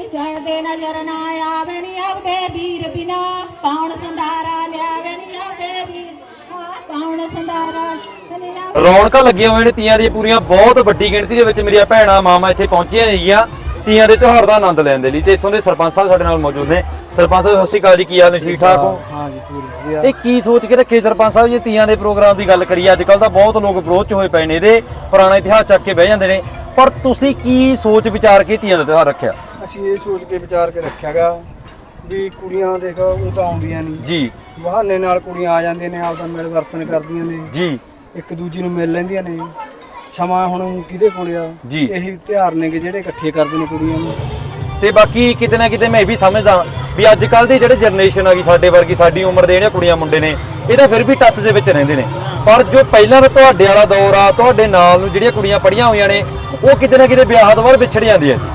ਛੱਡ ਜਾਂਦੇ ਨਜ਼ਰ ਨਾ ਆਵੇ ਨੀ ਆਵਦੇ ਵੀਰ ਬਿਨਾ। ਕੌਣ ਸੰਧਾਰਾ ਲਿਆਵੇ ਨੀ ਆਵਦੇ ਵੀਰ ਕੌਣ ਸੰਧਾਰਾ ਰੌਣਕਾਂ ਲੱਗੀਆਂ ਹੋਈਆਂ ਨੇ ਤੀਆਂ ਦੀਆਂ ਪੂਰੀਆਂ। ਬਹੁਤ ਵੱਡੀ ਗਿਣਤੀ ਦੇ ਵਿੱਚ ਮੇਰੀਆਂ ਭੈਣਾਂ ਮਾਮਾ ਇੱਥੇ ਪਹੁੰਚੀਆਂ ਨੇਗੀਆਂ। ਤੀਆਂ ਦੇ ਤਿਉਹਾਰ ਦਾ ਆਨੰਦ ਲੈਣ ਦੇ ਲਈ ਤੇ ਇੱਥੋਂ ਦੇ ਸਰਪੰਚ ਸਾਹਿਬ ਸਾਡੇ ਨਾਲ ਮੌਜੂਦ ਨੇ। ਸਰਪੰਚ ਸਾਹਿਬ ਸਤਿ ਸ਼੍ਰੀ ਅਕਾਲ ਜੀ ਕੀ ਹਾਲ ਨੇ? ਠੀਕ ਠਾਕ ਹੋ? ਹਾਂ ਜੀ ਪੂਰੀ ਵਧੀਆ। ਇਹ ਕੀ ਸੋਚ ਕੇ ਰੱਖੇ ਸਰਪੰਚ ਸਾਹਿਬ ਜੀ ਤੀਆਂ ਦੇ ਪ੍ਰੋਗਰਾਮ ਦੀ ਗੱਲ ਕਰੀਏ? ਅੱਜ ਕੱਲ ਤਾਂ ਬਹੁਤ ਲੋਕ ਵਿਰੋਧ ਚ ਹੋਏ ਪਏ ਨੇ ਇਹਦੇ। ਪੁਰਾਣਾ ਇਤਿਹਾਸ ਚੱਕ ਕੇ ਬਹਿ ਜਾਂਦੇ ਨੇ। ਪਰ ਤੁਸੀਂ ਕੀ ਸੋਚ ਵਿਚਾਰ ਕੇ ਤੀਆਂ ਦਾ ਤਿਉਹਾਰ ਰੱਖਿਆ? ਅਸੀਂ ਇਹ ਸੋਚ ਕੇ ਵਿਚਾਰ ਕੇ ਰੱਖਿਆਗਾ ਵੀ ਕੁੜੀਆਂ ਦੇਖ ਉਹ ਤਾਂ ਆਉਂਦੀਆਂ ਨਹੀਂ। ਜੀ। ਬਹਾਨੇ ਨਾਲ ਕੁੜੀਆਂ ਆ ਜਾਂਦੀਆਂ ਨੇ ਆਪਦਾ ਮਿਲ ਵਰਤਨ ਕਰਦੀਆਂ ਨੇ। ਜੀ। ਇੱਕ ਦੂਜੀ ਨੂੰ ਮਿਲ ਲੈਂਦੀਆਂ ਨੇ। ਸਮਾਂ ਹੁਣ ਕਿਹਦੇ ਕੋਲ ਆ? ਜੀ। ਇਹੀ ਤਿਉਹਾਰ ਨੇ ਕਿ ਜਿਹੜੇ ਇਕੱਠੇ ਕਰਦੇ ਨੇ ਕੁੜੀਆਂ ਨੂੰ। ਤੇ ਬਾਕੀ ਕਿਤੇ ਨਾ ਕਿਤੇ ਮੈਂ ਇਹ ਵੀ ਸਮਝਦਾ ਵੀ ਅੱਜ ਕੱਲ ਦੀ ਜਿਹੜੇ ਜਨਰੇਸ਼ਨ ਆ ਗਈ ਸਾਡੇ ਵਰਗੀ ਸਾਡੀ ਉਮਰ ਦੇ ਜਿਹੜੀਆਂ ਕੁੜੀਆਂ ਮੁੰਡੇ ਨੇ ਇਹ ਤਾਂ ਫਿਰ ਵੀ ਟੱਚ ਦੇ ਵਿੱਚ ਰਹਿੰਦੇ ਨੇ। ਪਰ ਜੋ ਪਹਿਲਾਂ ਦਾ ਤੁਹਾਡੇ ਵਾਲਾ ਦੌਰ ਆ ਤੁਹਾਡੇ ਨਾਲ ਨੂੰ ਜਿਹੜੀਆਂ ਕੁੜੀਆਂ ਪੜੀਆਂ ਹੋਈਆਂ ਨੇ ਉਹ ਕਿਤੇ ਨਾ ਕਿਤੇ ਵਿਆਹ ਤੋਂ ਬਾਅਦ ਵਿਛੜ ਜਾਂਦੀਆਂ ਸੀ।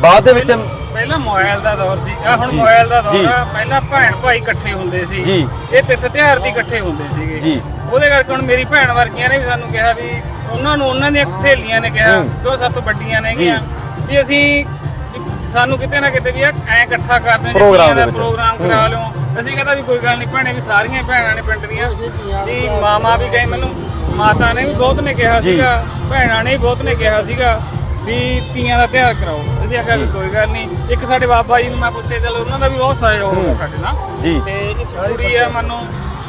ਬਾਅਦ ਦੇ ਵਿੱਚ ਪਹਿਲਾਂ ਮੋਬਾਈਲ ਦਾ ਦੌਰ ਸੀ ਆ ਹੁਣ ਮੋਬਾਈਲ ਦਾ ਜੀ। ਦੌਰ ਆ ਪਹਿਲਾਂ ਭੈਣ ਭਾਈ ਇਕੱਠੇ ਹੁੰਦੇ ਸੀ ਜੀ। ਇਹ ਤਿੱਥ ਤਿਉਹਾਰ ਦੀ ਇਕੱਠੇ ਹੁੰਦੇ ਸੀਗੇ ਜੀ। ਉਹਦੇ ਕਰਕੇ ਹੁਣ ਮੇਰੀ ਭੈਣ ਵਰਗੀਆਂ ਨੇ ਵੀ ਸਾਨੂੰ ਕਿਹਾ ਵੀ ਉਹਨਾਂ ਨੂੰ ਉਹਨਾਂ ਦੀਆਂ ਸਹੇਲੀਆਂ ਨੇ ਕਿਹਾ ਹੂੰ। ਜੋ ਸਭ ਤੋਂ ਵੱਡੀਆਂ ਨੇਗੀਆਂ ਵੀ ਅਸੀਂ ਵੀ ਸਾਨੂੰ ਕਿਤੇ ਨਾ ਕਿਤੇ ਵੀ ਐ ਇਕੱਠਾ ਕਰਦੇ ਹਾਂ ਪ੍ਰੋਗਰਾਮ ਦੇ ਦਾ ਵਿੱਚ। ਪ੍ਰੋਗਰਾਮ ਕਰਾ ਲਿਓ ਅਸੀਂ ਕਹਿੰਦਾ ਵੀ ਕੋਈ ਗੱਲ ਨਹੀਂ ਭੈਣੇ ਵੀ ਸਾਰੀਆਂ ਭੈਣਾਂ ਨੇ ਪਿੰਡ ਦੀਆਂ ਵੀ ਮਾਮਾ ਵੀ ਕਹੇ ਮੈਨੂੰ ਮਾਤਾ ਨੇ ਵੀ ਬਹੁਤ ਨੇ ਕਿਹਾ ਜੀ। ਸੀਗਾ ਭੈਣਾਂ ਨੇ ਵੀ ਬਹੁਤ ਨੇ ਕਿਹਾ ਸੀਗਾ ਵੀ ਤੀਆਂ ਦਾ ਤਿਉਹਾਰ ਕਰਾਓ। ਅਸੀਂ ਆਖਿਆ ਵੀ ਕੋਈ ਗੱਲ ਨਹੀਂ। ਇੱਕ ਸਾਡੇ ਬਾਬਾ ਜੀ ਨੂੰ ਮੈਂ ਪੁੱਛਿਆ ਚਲ ਉਹਨਾਂ ਦਾ ਵੀ ਬਹੁਤ ਸਹਿਯੋਗ ਹੋਗਾ ਸਾਡੇ ਨਾਲ। ਜੀ। ਤੇ ਇੱਕ ਕੁੜੀ ਆ ਮੰਨੋ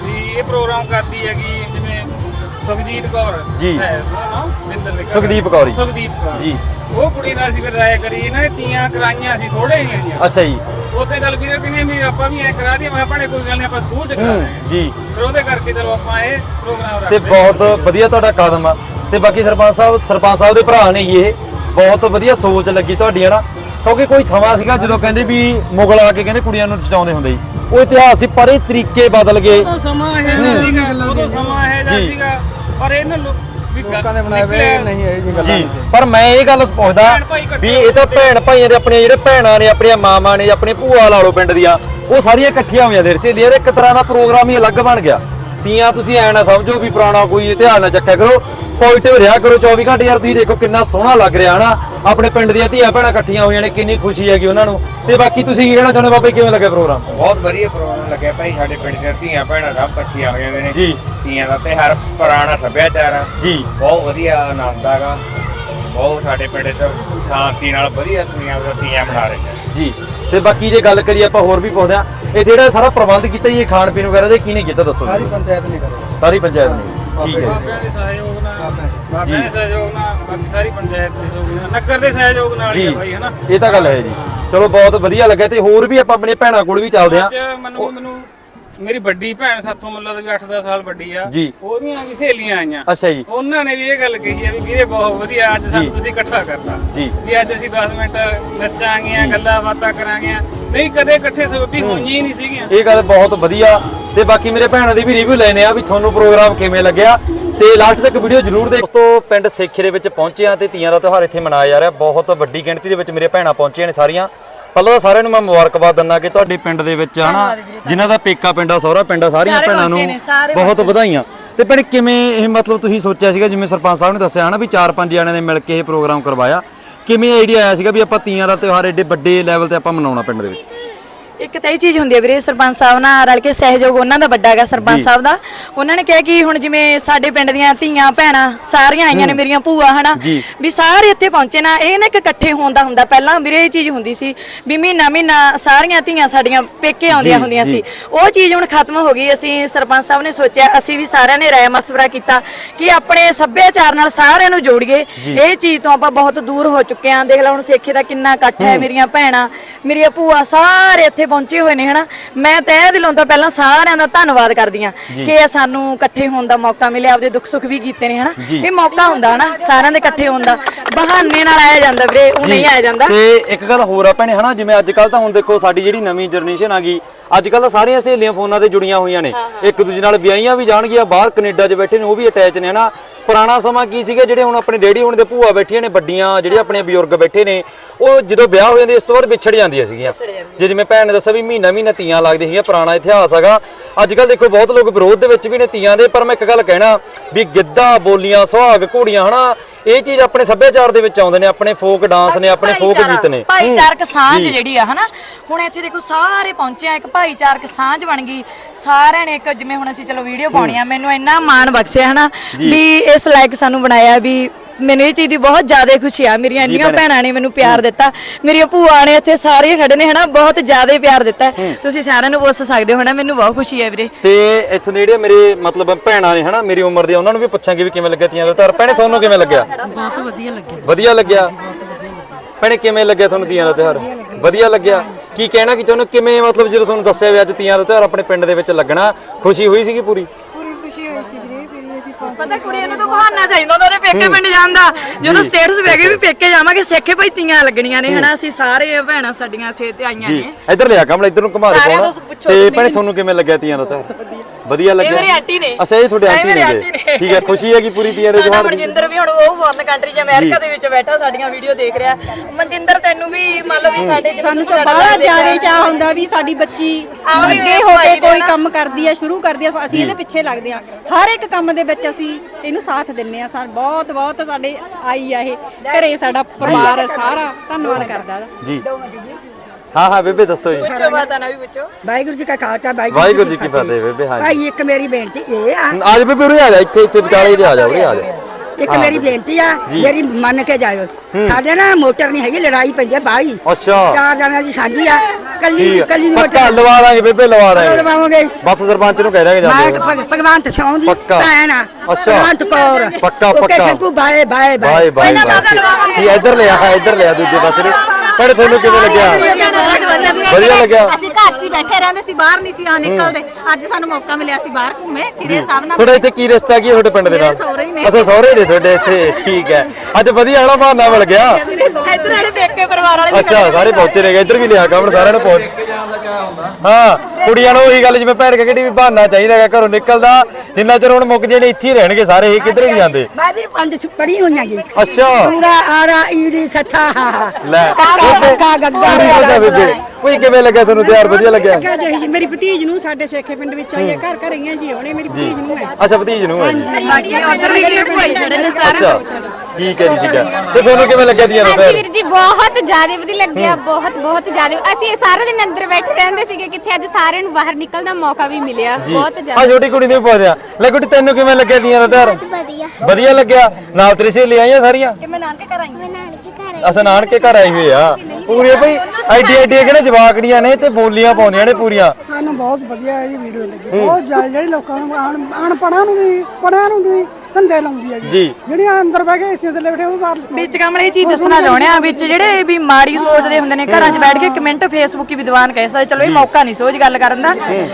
ਵੀ ਇਹ ਪ੍ਰੋਗਰਾਮ ਕਰਦੀ ਹੈਗੀ ਜਿਵੇਂ ਸੁਖਜੀਤ ਕੌਰ ਜੀ। ਹੈ ਉਹਦਾ ਨਾਮ ਬਿੰਦਰ ਲਿਖਿਆ ਸੁਖਦੀਪ ਕੌਰ ਜੀ। ਸੁਖਦੀਪ ਕੌਰ। ਜੀ। ਉਹ ਕੁੜੀ ਨਾਲ ਅਸੀਂ ਫਿਰ ਰਾਏ ਕਰੀ ਇਹਨਾਂ ਨੇ ਤੀਆਂ ਕਰਾਈਆਂ ਸੀ ਥੋੜੇ ਹੀ ਜੀ ਅੱਛਾ ਜੀ। ਉੱਤੇ ਗੱਲ ਵੀਰੇ ਕਹਿੰਦੇ ਵੀ ਆਪਾਂ ਵੀ ਐ ਕਰਾ ਦਈਏ ਮੈਂ ਆਪਣੇ ਕੋਈ ਗੱਲ ਨਹੀਂ ਆਪਾਂ ਸਕੂਲ ਚ ਕਰਾ ਹੂੰ, ਰਹੇ ਜੀ। ਫਿਰ ਉਹਦੇ ਕਰਕੇ ਚਲੋ ਆਪਾਂ ਇਹ ਪ੍ਰੋਗਰਾਮ ਤੇ ਰੱਖਦੇ ਬਹੁਤ ਵਧੀਆ ਤੁਹਾਡਾ ਕਦਮ ਆ। ਤੇ ਬਾਕੀ ਸਰਪੰਚ ਸਾਹਿਬ ਸਰਪੰਚ ਸਾਹਿਬ ਦੇ ਭਰਾ ਨੇ ਜੀ ਇਹ। ਬਹੁਤ ਵਧੀਆ ਸੋਚ ਲੱਗੀ ਤੁਹਾਡੀ ਹਨਾ ਕਿਉਂਕਿ ਕੋਈ ਸਮਾਂ ਸੀਗਾ ਜਦੋਂ ਕਹਿੰਦੇ ਵੀ ਮੁਗਲ ਆ ਕੇ ਕਹਿੰਦੇ ਕੁੜੀਆਂ ਨੂੰ ਚਚਾਉਂਦੇ ਹੁੰਦੇ ਸੀ। ਉਹ ਇਤਿਹਾਸ ਸੀ ਪਰ ਇਹ ਤਰੀਕੇ ਬਦਲ ਗਏ। ਉਦੋਂ ਸਮਾਂ ਇਹ ਜਿਹਾ ਸੀਗਾ ਉਦੋਂ ਸਮਾਂ ਇਹ ਜਿਹਾ ਜੀ। ਸੀਗਾ ਪਰ ਇਹਨਾਂ ਲੋਕ ਵੀ ਗੱਲ- ਲੋਕਾਂ ਦੇ ਬਣਾਏ ਹੋਏ ਨਿਕਲਿਆ- ਨਹੀਂ ਇਹ ਜੀ ਗੱਲਾਂ ਜੀ। ਨਹੀਂ ਸੀ ਪਰ ਮੈਂ ਇਹ ਗੱਲ ਪੁੱਛਦਾ ਵੀ ਇਹ ਤਾਂ ਭੈਣ ਭਾਈਆਂ ਦੇ ਆਪਣੇ ਜਿਹੜੇ ਭੈਣਾਂ ਨੇ ਆਪਣੀਆਂ ਮਾਵਾਂ ਨੇ ਆਪਣੇ ਭੂਆ ਲਾ ਲਓ ਪਿੰਡ ਦੀਆਂ ਉਹ ਸਾਰੀਆਂ ਇਕੱਠੀਆਂ ਹੋਈਆਂ ਦੇ ਸਹੇਲੀਆਂ ਦੇ ਇੱਕ ਤਰ੍ਹਾਂ ਦਾ ਪ੍ਰੋਗਰਾਮ ਹੀ ਅਲੱਗ ਬਣ ਗਿਆ। ਤੀਆਂ ਤੁਸੀਂ ਐ ਨਾ ਸਮਝੋ ਵੀ ਪੁਰਾਣਾ ਕੋਈ ਇਤਿਹਾਸ ਨਾ ਚੱਕਿਆ ਕਰੋ। ਪੋਜ਼ਿਟਿਵ ਰਿਹਾ ਕਰੋ। 24 ਘੰਟੇ ਯਾਰ ਤੁਸੀਂ ਦੇਖੋ ਕਿੰਨਾ ਸੋਹਣਾ ਲੱਗ ਰਿਹਾ ਹਨਾ। ਆਪਣੇ ਪਿੰਡ ਦੀਆਂ ਧੀਆਂ ਭੈਣਾਂ ਇਕੱਠੀਆਂ ਹੋਈਆਂ ਨੇ ਕਿੰਨੀ ਖੁਸ਼ੀ ਹੈਗੀ ਉਹਨਾਂ ਨੂੰ। ਤੇ ਬਾਕੀ ਤੁਸੀਂ ਕੀ ਕਹਿਣਾ ਚਾਹੁੰਦੇ ਬਾਬੇ ਕਿਵੇਂ ਲੱਗਿਆ ਪ੍ਰੋਗਰਾਮ? ਬਹੁਤ ਵਧੀਆ ਪ੍ਰੋਗਰਾਮ ਲੱਗਿਆ ਭਾਈ। ਸਾਡੇ ਪਿੰਡ ਦੀਆਂ ਧੀਆਂ ਭੈਣਾਂ ਸਭ ਇਕੱਠੀਆਂ ਹੋ ਜਾਂਦੇ ਨੇ। ਜੀ। ਧੀਆਂ ਦਾ ਤਿਉਹਾਰ ਪੁਰਾਣਾ ਸੱਭਿਆਚਾਰ ਆ। ਜੀ। ਬਹੁਤ ਵਧੀਆ ਆਨੰਦ ਆਗਾ। ਬਹੁਤ ਸਾਡੇ ਪਿੰਡ 'ਚ ਸ਼ਾਂਤੀ ਨਾਲ ਵਧੀਆ ਧੀਆਂ ਦਾ ਧੀਆਂ ਮਨਾ ਰਹੇ ਜੀ। ਤੇ ਬਾਕੀ ਜੇ ਗੱਲ ਕਰੀਏ ਆਪਾਂ ਹੋਰ ਵੀ ਪੁੱਛਦੇ ਆ ਇਹ ਜਿਹੜਾ ਸਾਰਾ ਪ੍ਰਬੰਧ ਕੀਤਾ ਜੀ ਇਹ ਖਾਣ ਪੀਣ ਵਗੈਰਾ ਦੇ ਕਿਹਨੇ ਕੀਤਾ ਦੱਸੋ ਸਾਰੀ ਪੰਚਾਇਤ ਨੇ ਕਰਿਆ। ਸਾਰੀ ਪੰਚਾਇਤ ਨੇ। ਠੀਕ ਹੈ ਬਾਬਿਆਂ ਦੇ ਸਹਿਯੋਗ ਨਾਲ ਜੀ। ਬਾਬਿਆਂ ਦੇ ਸਹਿਯੋਗ ਨਾਲ ਬਾਕੀ ਸਾਰੀ ਪੰਚਾਇਤ ਦੇ ਸਹਿਯੋਗ ਨਾਲ ਨਗਰ ਦੇ ਸਹਿਯੋਗ ਨਾਲ ਹੀ ਜੀ। ਆ ਭਾਈ ਹਨਾ? ਇਹ ਤਾਂ ਗੱਲ ਹੈ ਜੀ। ਚਲੋ ਬਹੁਤ ਵਧੀਆ ਲੱਗਾ ਤੇ ਹੋਰ ਵੀ ਆਪਾਂ ਆਪਣੇ ਭੈਣਾਂ ਕੋਲ ਵੀ ਚੱਲਦੇ ਆ ਮੈਨੂੰ ਮੈਨੂੰ ਮੇਰੀ ਵੱਡੀ ਭੈਣ ਸਾਥੋਂ ਮਤਲਬ ਵੀ 8-10 ਸਾਲ ਵੱਡੀ ਆ। ਉਹਦੀਆਂ ਵੀ ਸਹੇਲੀਆਂ ਆਈਆਂ। ਅੱਛਾ ਜੀ। ਉਹਨਾਂ ਨੇ ਵੀ ਇਹ ਗੱਲ ਕਹੀ ਆ ਵੀ ਵੀਰੇ ਬਹੁਤ ਵਧੀਆ ਅੱਜ ਸਾਨੂੰ ਤੁਸੀਂ ਇਕੱਠਾ ਕਰਤਾ। ਜੀ। ਵੀ ਅੱਜ ਅਸੀਂ 10 ਮਿੰਟ ਨੱਚਾਂਗੀਆਂ ਗੱਲਾਂ ਬਾਤਾਂ ਕਰਾਂਗੀਆਂ। ਨਹੀਂ ਕਦੇ ਇਕੱਠੇ ਸਬੱਬੀ ਹੋਈਆਂ ਹੀ ਨਹੀਂ ਸੀਗੀਆਂ। ਇਹ ਗੱਲ ਬਹੁਤ ਵਧੀਆ। ਤੇ ਬਾਕੀ ਮੇਰੇ ਭੈਣਾਂ ਦੀ ਵੀ ਰਿਵਿਊ ਲੈਣੇ ਆ ਵੀ ਤੁਹਾਨੂੰ ਪ੍ਰੋਗਰਾਮ ਕਿਵੇਂ ਲੱਗਿਆ। ਤੇ ਲਾਸਟ ਤੱਕ ਵੀਡੀਓ ਜ਼ਰੂਰ ਦੇਖ। ਦੋਸਤੋ ਪਿੰਡ ਸੇਖੇ ਦੇ ਵਿੱਚ ਪਹੁੰਚੇ ਆ ਤੇ ਤੀਆਂ ਦਾ ਤਿਉਹਾਰ ਇੱਥੇ ਮਨਾਇਆ ਜਾ ਰਿਹਾ। ਬਹੁਤ ਵੱਡੀ ਗਿਣਤੀ ਦੇ ਵਿੱਚ ਮੇਰੇ ਭੈਣਾਂ ਪਹੁੰਚੀਆਂ ਨੇ ਸਾਰੀਆਂ। ਪਹਿਲਾਂ ਤਾਂ ਸਾਰਿਆਂ ਨੂੰ ਮੈਂ ਮੁਬਾਰਕਬਾਦ ਦਿੰਦਾ ਕਿ ਤੁਹਾਡੇ ਪਿੰਡ ਦੇ ਵਿੱਚ ਹਨਾ ਜਿਨ੍ਹਾਂ ਦਾ ਪੇਕਾ ਪਿੰਡ ਆ ਸਹੁਰਾ ਪਿੰਡ ਆ ਸਾਰੀਆਂ ਸਾਰੇ ਭੈਣਾਂ ਨੂੰ ਬਹੁਤ ਵਧਾਈਆਂ। ਤੇ ਭੈਣ ਕਿਵੇਂ ਇਹ ਮਤਲਬ ਤੁਸੀਂ ਸੋਚਿਆ ਸੀਗਾ ਜਿਵੇਂ ਸਰਪੰਚ ਸਾਹਿਬ ਨੇ ਦੱਸਿਆ ਹਨਾ ਵੀ ਚਾਰ ਪੰਜ ਜਣਿਆਂ ਨੇ ਮਿਲ ਕੇ ਇਹ ਪ੍ਰੋਗਰਾਮ ਕਰਵਾਇਆ। ਕਿਵੇਂ ਆਈਡੀਆ ਆਇਆ ਸੀਗਾ ਵੀ ਆਪਾਂ ਤੀਆਂ ਦਾ ਤਿਉਹਾਰ ਏਡੇ ਵੱਡੇ ਲੈਵਲ ਤੇ ਆਪਾਂ ਮਨਾਉਣਾ ਪਿੰਡ ਦੇ ਵਿੱਚ? ਇੱਕ ਤਾਂ ਇਹ ਚੀਜ਼ ਹੁੰਦੀ ਹੈ ਵੀਰੇ ਸਰਪੰਚ ਸਾਹਿਬ ਨਾਲ ਰਲ ਕੇ ਸਹਿਯੋਗ ਉਹਨਾਂ ਦਾ ਵੱਡਾ ਹੈਗਾ ਸਰਪੰਚ ਸਾਹਿਬ ਦਾ। ਉਹਨਾਂ ਨੇ ਕਿਹਾ ਕਿ ਹੁਣ ਜਿਵੇਂ ਸਾਡੇ ਪਿੰਡ ਦੀਆਂ ਧੀਆਂ ਭੈਣਾਂ ਸਾਰੀਆਂ ਆਈਆਂ ਨੇ ਮੇਰੀਆਂ ਭੂਆ ਹਨਾ। ਵੀ ਸਾਰੇ ਇੱਥੇ ਪਹੁੰਚੇ ਨਾ ਇਹ ਨਾ ਇੱਕ ਇਕੱਠੇ ਹੋਣ ਦਾ ਹੁੰਦਾ। ਪਹਿਲਾਂ ਵੀਰੇ ਇਹ ਚੀਜ਼ ਹੁੰਦੀ ਸੀ ਵੀ ਮਹੀਨਾ ਮਹੀਨਾ ਸਾਰੀਆਂ ਧੀਆਂ ਸਾਡੀਆਂ ਪੇਕੇ ਆਉਂਦੀਆਂ ਹੁੰਦੀਆਂ। ਸੀ। ਉਹ ਚੀਜ਼ ਹੁਣ ਖਤਮ ਹੋ ਗਈ। ਅਸੀਂ ਸਰਪੰਚ ਸਾਹਿਬ ਨੇ ਸੋਚਿਆ ਅਸੀਂ ਵੀ ਸਾਰਿਆਂ ਨੇ ਰਾਏ ਮਸ਼ਵਰਾ ਕੀਤਾ ਕਿ ਆਪਣੇ ਸੱਭਿਆਚਾਰ ਨਾਲ ਸਾਰਿਆਂ ਨੂੰ ਜੋੜੀਏ। ਇਹ ਚੀਜ਼ ਤੋਂ ਆਪਾਂ ਬਹੁਤ ਦੂਰ ਹੋ ਚੁੱਕੇ ਆਂ ਦੇਖ ਲਓ ਹੁਣ ਸੇਖੇ ਦਾ ਕਿੰਨਾ ਇਕੱਠ ਹੈ। ਮੇਰੀਆਂ ਭੈਣਾਂ ਮੇਰੀਆਂ ਭੂਆ ਸਾਰੇ ਇੱਥੇ ਪਹੁੰਚੇ ਹੋਏ ਨੇ ਹਨਾ? ਮੈਂ ਤਹਿ ਦਿਲੋਂ ਤਾਂ ਪਹਿਲਾਂ ਸਾਰਿਆਂ ਦਾ ਧੰਨਵਾਦ ਕਰਦੀ ਆਂ ਕਿ ਇਹ ਸਾਨੂੰ ਇਕੱਠੇ ਹੋਣ ਦਾ ਮੌਕਾ ਮਿਲਿਆ ਆਪਦੇ ਦੁੱਖ ਸੁੱਖ ਵੀ ਕੀਤੇ ਨੇ ਹਨਾ। ਇਹ ਮੌਕਾ ਹੁੰਦਾ ਹਨਾ? ਸਾਰਿਆਂ ਦੇ ਇਕੱਠੇ ਹੋਣ ਦਾ। ਬਹਾਨੇ ਨਾਲ ਆਇਆ ਜਾਂਦਾ ਵੀਰੇ ਉਹ ਨਹੀਂ ਆਇਆ ਜਾਂਦਾ। ਤੇ ਇੱਕ ਗੱਲ ਹੋਰ ਆ ਭੈਣੇ ਹਨਾ? ਜਿਵੇਂ ਅੱਜ ਕੱਲ ਤਾਂ ਹੁਣ ਦੇਖੋ ਸਾਡੀ ਜਿਹੜੀ ਨਵੀਂ ਜਨਰੇਸ਼ਨ ਆ ਗਈ ਅੱਜ ਕੱਲ ਤਾਂ ਸਾਰੀਆਂ ਸਹੇਲੀਆਂ ਫੋਨਾਂ ਤੇ ਜੁੜੀਆਂ ਹੋਈਆਂ ਨੇ। ਇੱਕ ਦੂਜੇ ਨਾਲ ਵਿਆਹੀਆਂ ਵੀ ਜਾਣਗੀਆਂ ਬਾਹਰ ਕੈਨੇਡਾ 'ਚ ਬੈਠੇ ਨੇ ਉਹ ਵੀ ਅਟੈਚ ਨੇ ਹਨਾ? ਪੁਰਾਣਾ ਸਮਾਂ ਕੀ ਸੀਗਾ? ਜਿਹੜੇ ਹੁਣ ਆਪਣੇ ਡੈਡੀ ਹੁਣ ਦੇ ਭੂਆ ਬੈਠੀਆਂ ਨੇ ਵੱਡੀਆਂ ਜਿਹੜੇ ਆਪਣੇ ਬਜ਼ੁਰਗ ਬੈਠੇ ਨੇ ਉਹ ਜਦੋਂ ਵਿਆਹ ਹੋ ਜਾਂਦੇ ਇਸ ਤੋਂ ਬਾਅਦ ਵਿਛੜ ਜਾਂਦੀਆਂ ਸੀਗੀਆਂ। ਜੇ ਜਿਵੇਂ ਭੈਣ ਨੇ ਦੱਸਿਆ ਵੀ ਮਹੀਨਾ ਮਹੀਨਾ ਤੀਆਂ ਲੱਗਦੀਆਂ ਸੀਗੀਆਂ ਪੁਰਾਣਾ ਇਤਿਹਾਸ ਹੈਗਾ। ਅੱਜ ਕੱਲ ਦੇਖੋ ਬਹੁਤ ਲੋਕ ਵਿਰੋਧ ਦੇ ਵਿੱਚ ਵੀ ਨੇ ਤੀਆਂ ਦੇ ਪਰ ਮੈਂ ਇੱਕ ਗੱਲ ਕਹਿਣਾ ਵੀ ਗਿੱਧਾ ਬੋਲੀਆਂ ਸੁਹਾਗ ਘੋੜੀਆਂ ਹਨਾ ਇਹ ਚੀਜ਼ ਆਪਣੇ ਸੱਭਿਆਚਾਰ ਦੇ ਵਿੱਚ ਆਉਂਦੇ ਨੇ ਆਪਣੇ ਫੋਕ ਡਾਂਸ ਨੇ ਆਪਣੇ ਫੋਕ ਗੀਤ ਨੇ। ਭਾਈਚਾਰਕ ਸਾਂਝ। ਜਿਹੜੀ ਆ ਹਨਾ ਹੁਣ ਇੱਥੇ ਦੇਖੋ ਸਾਰੇ ਪਹੁੰਚੇ ਆ ਇੱਕ ਭਾਈਚਾਰਕ ਸਾਂਝ ਬਣ ਗਈ। ਸਾਰਿਆਂ ਨੇ ਇੱਕ ਜਿਵੇਂ ਹੁਣ ਅਸੀਂ ਚਲੋ ਵੀਡੀਓ ਪਾਉਣੀ ਆ ਮੈਨੂੰ ਇੰਨਾ ਮਾਣ ਬਖਸ਼ਿਆ ਹਨਾ ਵੀ ਇਸ ਲਾਇਕ ਸਾਨੂੰ ਬਣਾਇਆ ਵੀ ਮੈਨੂੰ ਇਹ ਚੀਜ਼ ਦੀ ਬਹੁਤ ਜ਼ਿਆਦਾ ਖੁਸ਼ੀ ਆ। ਮੇਰੀਆਂ ਇੰਨੀਆਂ ਭੈਣੇ। ਨੇ ਮੈਨੂੰ ਪਿਆਰ ਦਿੱਤਾ। ਮੇਰੀਆਂ ਭੂਆ ਨੇ ਇੱਥੇ ਸਾਰੇ ਖੜੇ ਨੇ ਹਨਾ ਬਹੁਤ ਜ਼ਿਆਦਾ ਪਿਆਰ ਦਿੱਤਾ। ਤੁਸੀਂ ਸਾਰਿਆਂ ਨੂੰ ਪੁੱਛ ਸਕਦੇ ਹੋ ਹਨਾ ਮੈਨੂੰ ਬਹੁਤ ਖੁਸ਼ੀ ਹੈ ਵੀਰੇ। ਤੇ ਇੱਥੋਂ ਦੇ ਜਿਹੜੇ ਮੇਰੇ ਮਤਲਬ ਭੈਣਾਂ ਨੇ ਹਨਾ ਮੇਰੀ ਉਮਰ ਦੇ ਉਹਨਾਂ ਨੂੰ ਵੀ ਪੁੱਛਾਂਗੇ ਵੀ ਕਿਵੇਂ ਲੱਗਿਆ ਤੀਆਂ ਦਾ ਤਿਉਹਾਰ। ਭੈਣੇ ਤੁਹਾਨੂੰ ਕਿਵੇਂ ਲੱਗਿਆ? ਬਹੁਤ ਵਧੀਆ ਲੱਗਿਆ। ਵਧੀਆ ਲੱਗਿਆ। ਭੈਣੇ ਕਿਵੇਂ ਲੱਗਿਆ ਤੁਹਾਨੂੰ ਤੀਆਂ ਦਾ ਤਿਉਹਾਰ? ਵਧੀਆ ਲੱਗਿਆ? ਕੀ ਕਹਿਣਾ ਕਿ ਤੁਹਾਨੂੰ ਕਿਵੇਂ ਮਤਲਬ ਜਦੋਂ ਤੁਹਾਨੂੰ ਦੱਸਿਆ ਵੀ ਅੱਜ ਤੀਆਂ ਦਾ ਤਿਉਹਾਰ ਆਪਣੇ ਪਿੰਡ ਦੇ ਵਿੱਚ ਲੱਗਣਾ ਖੁਸ਼ੀ ਹੋਈ ਸੀਗੀ ਪੂਰੀ? ਪਤਾ ਕੁੜੀਆਂ ਨੂੰ ਤਾਂ ਬਹਾਨਾ ਚਾਹੀਦਾ ਉਹਦੇ ਪੇਕੇ ਪਿੰਡ ਜਾਂਦਾ। ਜਦੋਂ ਸਟੇਟਸ ਵੇ ਗਏ ਵੀ ਪੇਕੇ ਜਾਵਾਂਗੇ ਸੇਖੇ ਭਾਈ ਤੀਆਂ ਲੱਗਣੀਆਂ ਨੇ ਹਨਾ? ਅਸੀਂ ਸਾਰੇ ਭੈਣਾਂ ਸਾਡੀਆਂ ਸੇ ਤੇ ਆਈਆਂ ਜੀ। ਨੇ। ਇੱਧਰ ਲਿਆ ਕਮਲ ਇੱਧਰ ਨੂੰ ਘੁਮਾ ਦੇ ਸਾਰਿਆਂ ਪਾਉਣਾ ਤੋਂ ਪੁੱਛੋ ਤੇ ਤੁਸੀਂ ਭੈਣੇ ਤੁਹਾਨੂੰ ਕਿਵੇਂ ਲੱਗਿਆ ਤੀਆਂ ਦਾ ਤਿਉਹਾਰ? ਵਧੀਆ ਲੱਗਿਆ। ਮੇਰੀ ਆਂਟੀ ਨੇ। ਅੱਛਾ ਇਹ ਤੁਹਾਡੇ ਇਹ ਆਂਟੀ ਨੇ। ਠੀਕ ਹੈ ਖੁਸ਼ੀ ਹੈਗੀ ਪੂਰੀ ਤੀਆਂ ਦੇ ਦੀ ਮਨਜਿੰਦਰ ਵੀ ਹੁਣ ਉਹ ਫੋਰਨ ਕੰਟਰੀ 'ਚ ਅਮਰੀਕਾ ਦੇ ਵਿੱਚ ਬੈਠਾ ਸਾਡੀਆਂ ਵੀਡੀਓ ਦੇਖ ਰਿਹਾ। ਮਨਜਿੰਦਰ ਤੈਨੂੰ ਵੀ ਮੰਨ ਲਓ ਵੀ ਸਾਡੇ ਸਾਨੂੰ ਤਾਂ ਦੇਖਿਆ। ਜ਼ਿਆਦਾ ਚਾਹ ਹੁੰਦਾ ਵੀ ਸਾਡੀ ਬੱਚੀ ਅੱਗੇ ਹੋ ਕੇ ਕੋਈ। ਕੰਮ ਕਰਦੀ ਆ ਸ਼ੁਰੂ ਕਰਦੀ ਆ ਅਸੀਂ ਇਹਦੇ ਪਿੱਛੇ ਲੱਗਦੇ ਆ। ਹਰ ਇੱਕ ਕੰਮ ਦੇ ਵਿੱਚ ਅਸੀਂ ਇਹਨੂੰ ਸਾਥ ਦਿੰਨੇ ਆ। ਸਰ ਬਹੁਤ ਬਹੁਤ ਸਾਡੇ ਆਈ ਆ ਇਹ। ਘਰੇ ਸਾਡਾ ਪਰਿਵਾਰ ਸਾਰਾ ਧੰਨਵਾਦ ਕਰਦਾ। ਜੀ। ਹਾਂ ਹਾਂ ਬੇਬੇ ਦੱਸੋ ਜੀ। ਪੁੱਛੋ ਮਾਤਾ ਨਾਲ ਵੀ ਪੁੱਛੋ। ਵਾਹਿਗੁਰੂ ਜੀ ਕਾ ਖਾਲਸਾ ਵਾਹਿਗੁਰੂ ਜੀ ਕੀ ਫਤਿਹ ਬੇਬੇ ਹਾਂ ਜੀ ਭਾਈ ਇੱਕ ਮੇਰੀ ਬੇਨਤੀ ਇਹ ਆ। ਅੱਜ ਬੇਬੇ ਉਰੇ ਆ ਜਾ ਇੱਥੇ ਇੱਥੇ ਵਿਚਾਲੇ ਜਿਹੇ ਆ ਜਾ ਉਰੇ ਆ ਜਾ। ਇੱਕ ਮੇਰੀ ਬੇਨਤੀ ਆ ਜੀ। ਮੇਰੀ ਮੰਨ ਕੇ ਜਾਇਓ। ਸਾਡੇ ਨਾ ਮੋਟਰ ਨਹੀਂ ਹੈਗੀ ਲੜਾਈ ਪੈਂਦੀ ਆ ਬਾਹਲੀ ਅੱਛਾ। ਚਾਰ ਜਣਿਆਂ ਦੀ ਸਾਂਝੀ ਆ। ਕੱਲੀ ਕੱਲੀ ਦੀ ਹੈ ਪੱਕਾ ਮੋਟਰ ਲਵਾ ਦਾਂਗੇ ਬੇਬੇ ਲਵਾ ਦਾਂਗੇ। ਲਵਾਵਾਂਗੇ। ਬਸ ਸਰਪੰਚ ਨੂੰ ਕਹਿ ਦਾਂਗੇ ਮੈਂ ਜਾਂਦੇ ਭਗ- ਭਗਵੰਤ ਸਿੰਘ ਦੀ ਪੱਕਾ। ਭੈਣ ਆ। ਅੱਛਾ। ਭਗਵੰਤ ਕੌਰ। ਪੱਕਾ, ਪੱਕਾ। ਤੂੰ bye bye bye. Bye bye ਕੀ ਇੱਧਰ ਲਿਆ ਇੱਧਰ ਲਿਆ ਦੂਜੇ ਪਾਸੇ ਨੂੰ। ਪਰ ਤੁਹਾਨੂੰ ਕਿਵੇਂ ਲੱਗਿਆ? ਵਧੀਆ ਲੱਗਿਆ? ਅਸੀਂ ਘਰ 'ਚ ਹੀ ਬੈਠੇ ਰਹਿੰਦੇ ਸੀ ਬਾਹਰ ਨਹੀਂ ਸੀ ਆ ਨਿਕਲਦੇ। ਅੱਜ ਸਾਨੂੰ ਮੌਕਾ ਮਿਲਿਆ ਸੀ ਬਾਹਰ ਘੁੰਮੇ ਫਿਰੇ ਸਭ ਨਾਲ ਤੁਹਾਡਾ ਇੱਥੇ ਕੀ ਰਿਸ਼ਤਾ ਕੀ ਹੈ ਤੁਹਾਡੇ ਪਿੰਡ ਦੇ ਨਾਲ? ਮੇਰੇ ਸਹੁਰੇ ਹੀ ਨੇ। ਅੱਛਾ ਸਹੁਰੇ ਨੇ ਤੁਹਾਡੇ ਇੱਥੇ ਠੀਕ ਹੈ। ਅੱਜ ਵਧੀਆ ਵਾਲਾ ਬਹਾਨਾ ਮਿਲ ਗਿਆ। ਇੱਧਰ ਵਾਲੇ ਪੇਕੇ ਪਰਿਵਾਰ ਵਾਲੇ ਵੀ ਅੱਛਾ ਸਾਰੇ ਪਹੁੰਚੇ ਨੇ ਇੱਧਰ ਵੀ ਲਿਆ ਕਮਣ ਸਾਰਿਆਂ ਨੂੰ ਪਹੁੰਚ ਹਾਂ ਕੁੜੀਆਂ ਨੂੰ ਉਹੀ ਗੱਲ ਜਿਵੇਂ ਭੈਣ ਕੇ ਕਿਹੜੀ ਵੀ ਬਹਾਨਾ ਚਾਹੀਦਾ ਹੈਗਾ ਘਰੋਂ ਨਿਕਲਦਾ ਜਿੰਨਾ ਚਿਰ ਹੁਣ ਮੁੱਕ ਜੇ ਨੇ ਇੱਥੇ ਹੀ ਰਹਿਣਗੇ ਸਾਰੇ ਇਹ ਕਿੱਧਰ ਵੀ ਜਾਂਦੇ? ਮੈਂ ਵੀ ਪੰਜ ਚ ਪੜੀ ਹੋਈਆਂ ਜੀ ਅੱਛਾ। ਪੂਰਾ ਆਰਾ ਈੜੀ ਸੱਠਾ ਹਾ ਹਾ। ਲੈ ਕਾਕਾ ਬੇਬੇ, ਕਾਕਾ ਗੱਗਾ ਪੂਰੀ ਖੁਸ਼ ਆ ਬੇਬੇ। ਕੋਈ ਕਿਵੇਂ ਲੱਗਿਆ ਤੁਹਾਨੂੰ? ਤਿਆਰ ਵਧੀਆ ਲੱਗਿਆ? ਕਿਹਾ ਜੀ ਜੀ ਮੇਰੀ ਭਤੀਜ ਨੂੰ ਸਾਡੇ ਸੇਖੇ ਪਿੰਡ ਵਿੱਚ ਆਈ ਹੈ ਘਰ ਘਰ ਆਈਆਂ ਜੀ ਉਹਨੇ ਮੇਰੀ ਭਤੀਜ ਨੂੰ ਹੈ। ਅੱਛਾ ਭਤੀਜ ਨੂੰ ਹੈ ਜੀ। ਸਾਡੀਆਂ ਉੱਧਰ ਵੀ ਭਾਈ ਜਿਹੜੇ ਨੇ ਸਾਰੇ ਅੱਛਾ। ਠੀਕ ਹੈ ਜੀ ਠੀਕ ਹੈ। ਤੇ ਤੁਹਾਨੂੰ ਕਿਵੇਂ ਲੱਗਿਆ ਦੀਆਂ ਨੂੰ ਹਾਂਜੀ ਵੀਰ ਜੀ ਬਹੁਤ ਜ਼ਿਆਦਾ ਵਧੀਆ ਲੱਗਿਆ ਬਹੁਤ ਬਹੁਤ ਜ਼ਿਆਦਾ। ਅਸੀਂ ਸਾਰਾ ਦਿਨ ਅੰਦਰ ਬੈਠੇ ਰਹਿੰਦੇ ਸੀਗੇ ਕਿੱਥੇ ਅੱਜ ਸਾਰਿਆਂ ਨੂੰ ਬਾਹਰ ਨਿਕਲਣ ਦਾ ਮੌਕਾ ਵੀ ਮਿਲਿਆ ਬਹੁਤ ਆ ਜ਼ਿਆਦਾ ਛੋਟੀ ਕੁੜੀ ਨੂੰ ਵੀ ਪੁੱਛਦੇ ਆ ਲੈ ਕੁੜੀ ਤੈਨੂੰ ਕਿਵੇਂ ਲੱਗਿਆ ਦੀਆਂ ਦਾ ਤਿਆਰ ਵਧੀਆ। ਵਧੀਆ ਲੱਗਿਆ? ਨਾਲ ਤੇਰੀ ਸਹੇਲੀ ਆਈਆਂ ਸਾਰੀਆਂ? ਮੈਂ ਨਾਨਕੇ ਘਰ ਆਈ। ਮੈਂ ਨਾਨਕੇ ਘਰ ਅਸਾਂ ਨਾਨਕੇ ਘਰ ਆਏ ਹੋਏ ਆ। ਪੂਰੇ ਭਈ ਐਡੀ ਐਡੀ ਕਿਹੜੇ ਜਵਾਕੜੀਆਂ ਨੇ ਤੇ ਬੋਲੀਆਂ ਪਾਉਂਦੀਆਂ ਨੇ ਪੂਰੀਆਂ? ਸਾਨੂੰ ਬਹੁਤ ਵਧੀਆ ਇਹ ਵੀਡੀਓ ਲੱਗੀ। ਬਹੁਤ ਜ਼ਿਆਦਾ ਜਿਹੜੇ ਲੋਕਾਂ ਨੂੰ ਅਣ ਅਣਪੜਾਂ ਨੂੰ ਵੀ ਪੜਿਆਂ ਨੂੰ ਵੀ ਧੰਦੇ ਲਾਉਂਦੀ ਹੈ ਜੀ। ਜਿਹੜੀਆਂ ਅੰਦਰ ਬਹਿ ਕੇ ਏਸੀਆਂ ਥੱਲੇ ਬੈਠੇ ਉਹ ਬਾਹਰ ਵਿੱਚ ਕਮਲ ਇਹ ਚੀਜ਼ ਦੱਸਣਾ ਚਾਹੁੰਦੇ ਆ ਵਿੱਚ ਜਿਹੜੇ ਵੀ ਮਾੜੀ ਸੋਚਦੇ ਹੁੰਦੇ ਨੇ ਘਰਾਂ 'ਚ ਬੈਠ ਕੇ ਕਮੈਂਟ ਫੇਸਬੁੱਕ ਹੀ ਵਿਦਵਾਨ ਕਹਿ ਸਕਦੇ ਚਲੋ ਇਹ ਮੌਕਾ ਨਹੀਂ ਸੋਚ ਗੱਲ ਕਰਨ ਦਾ।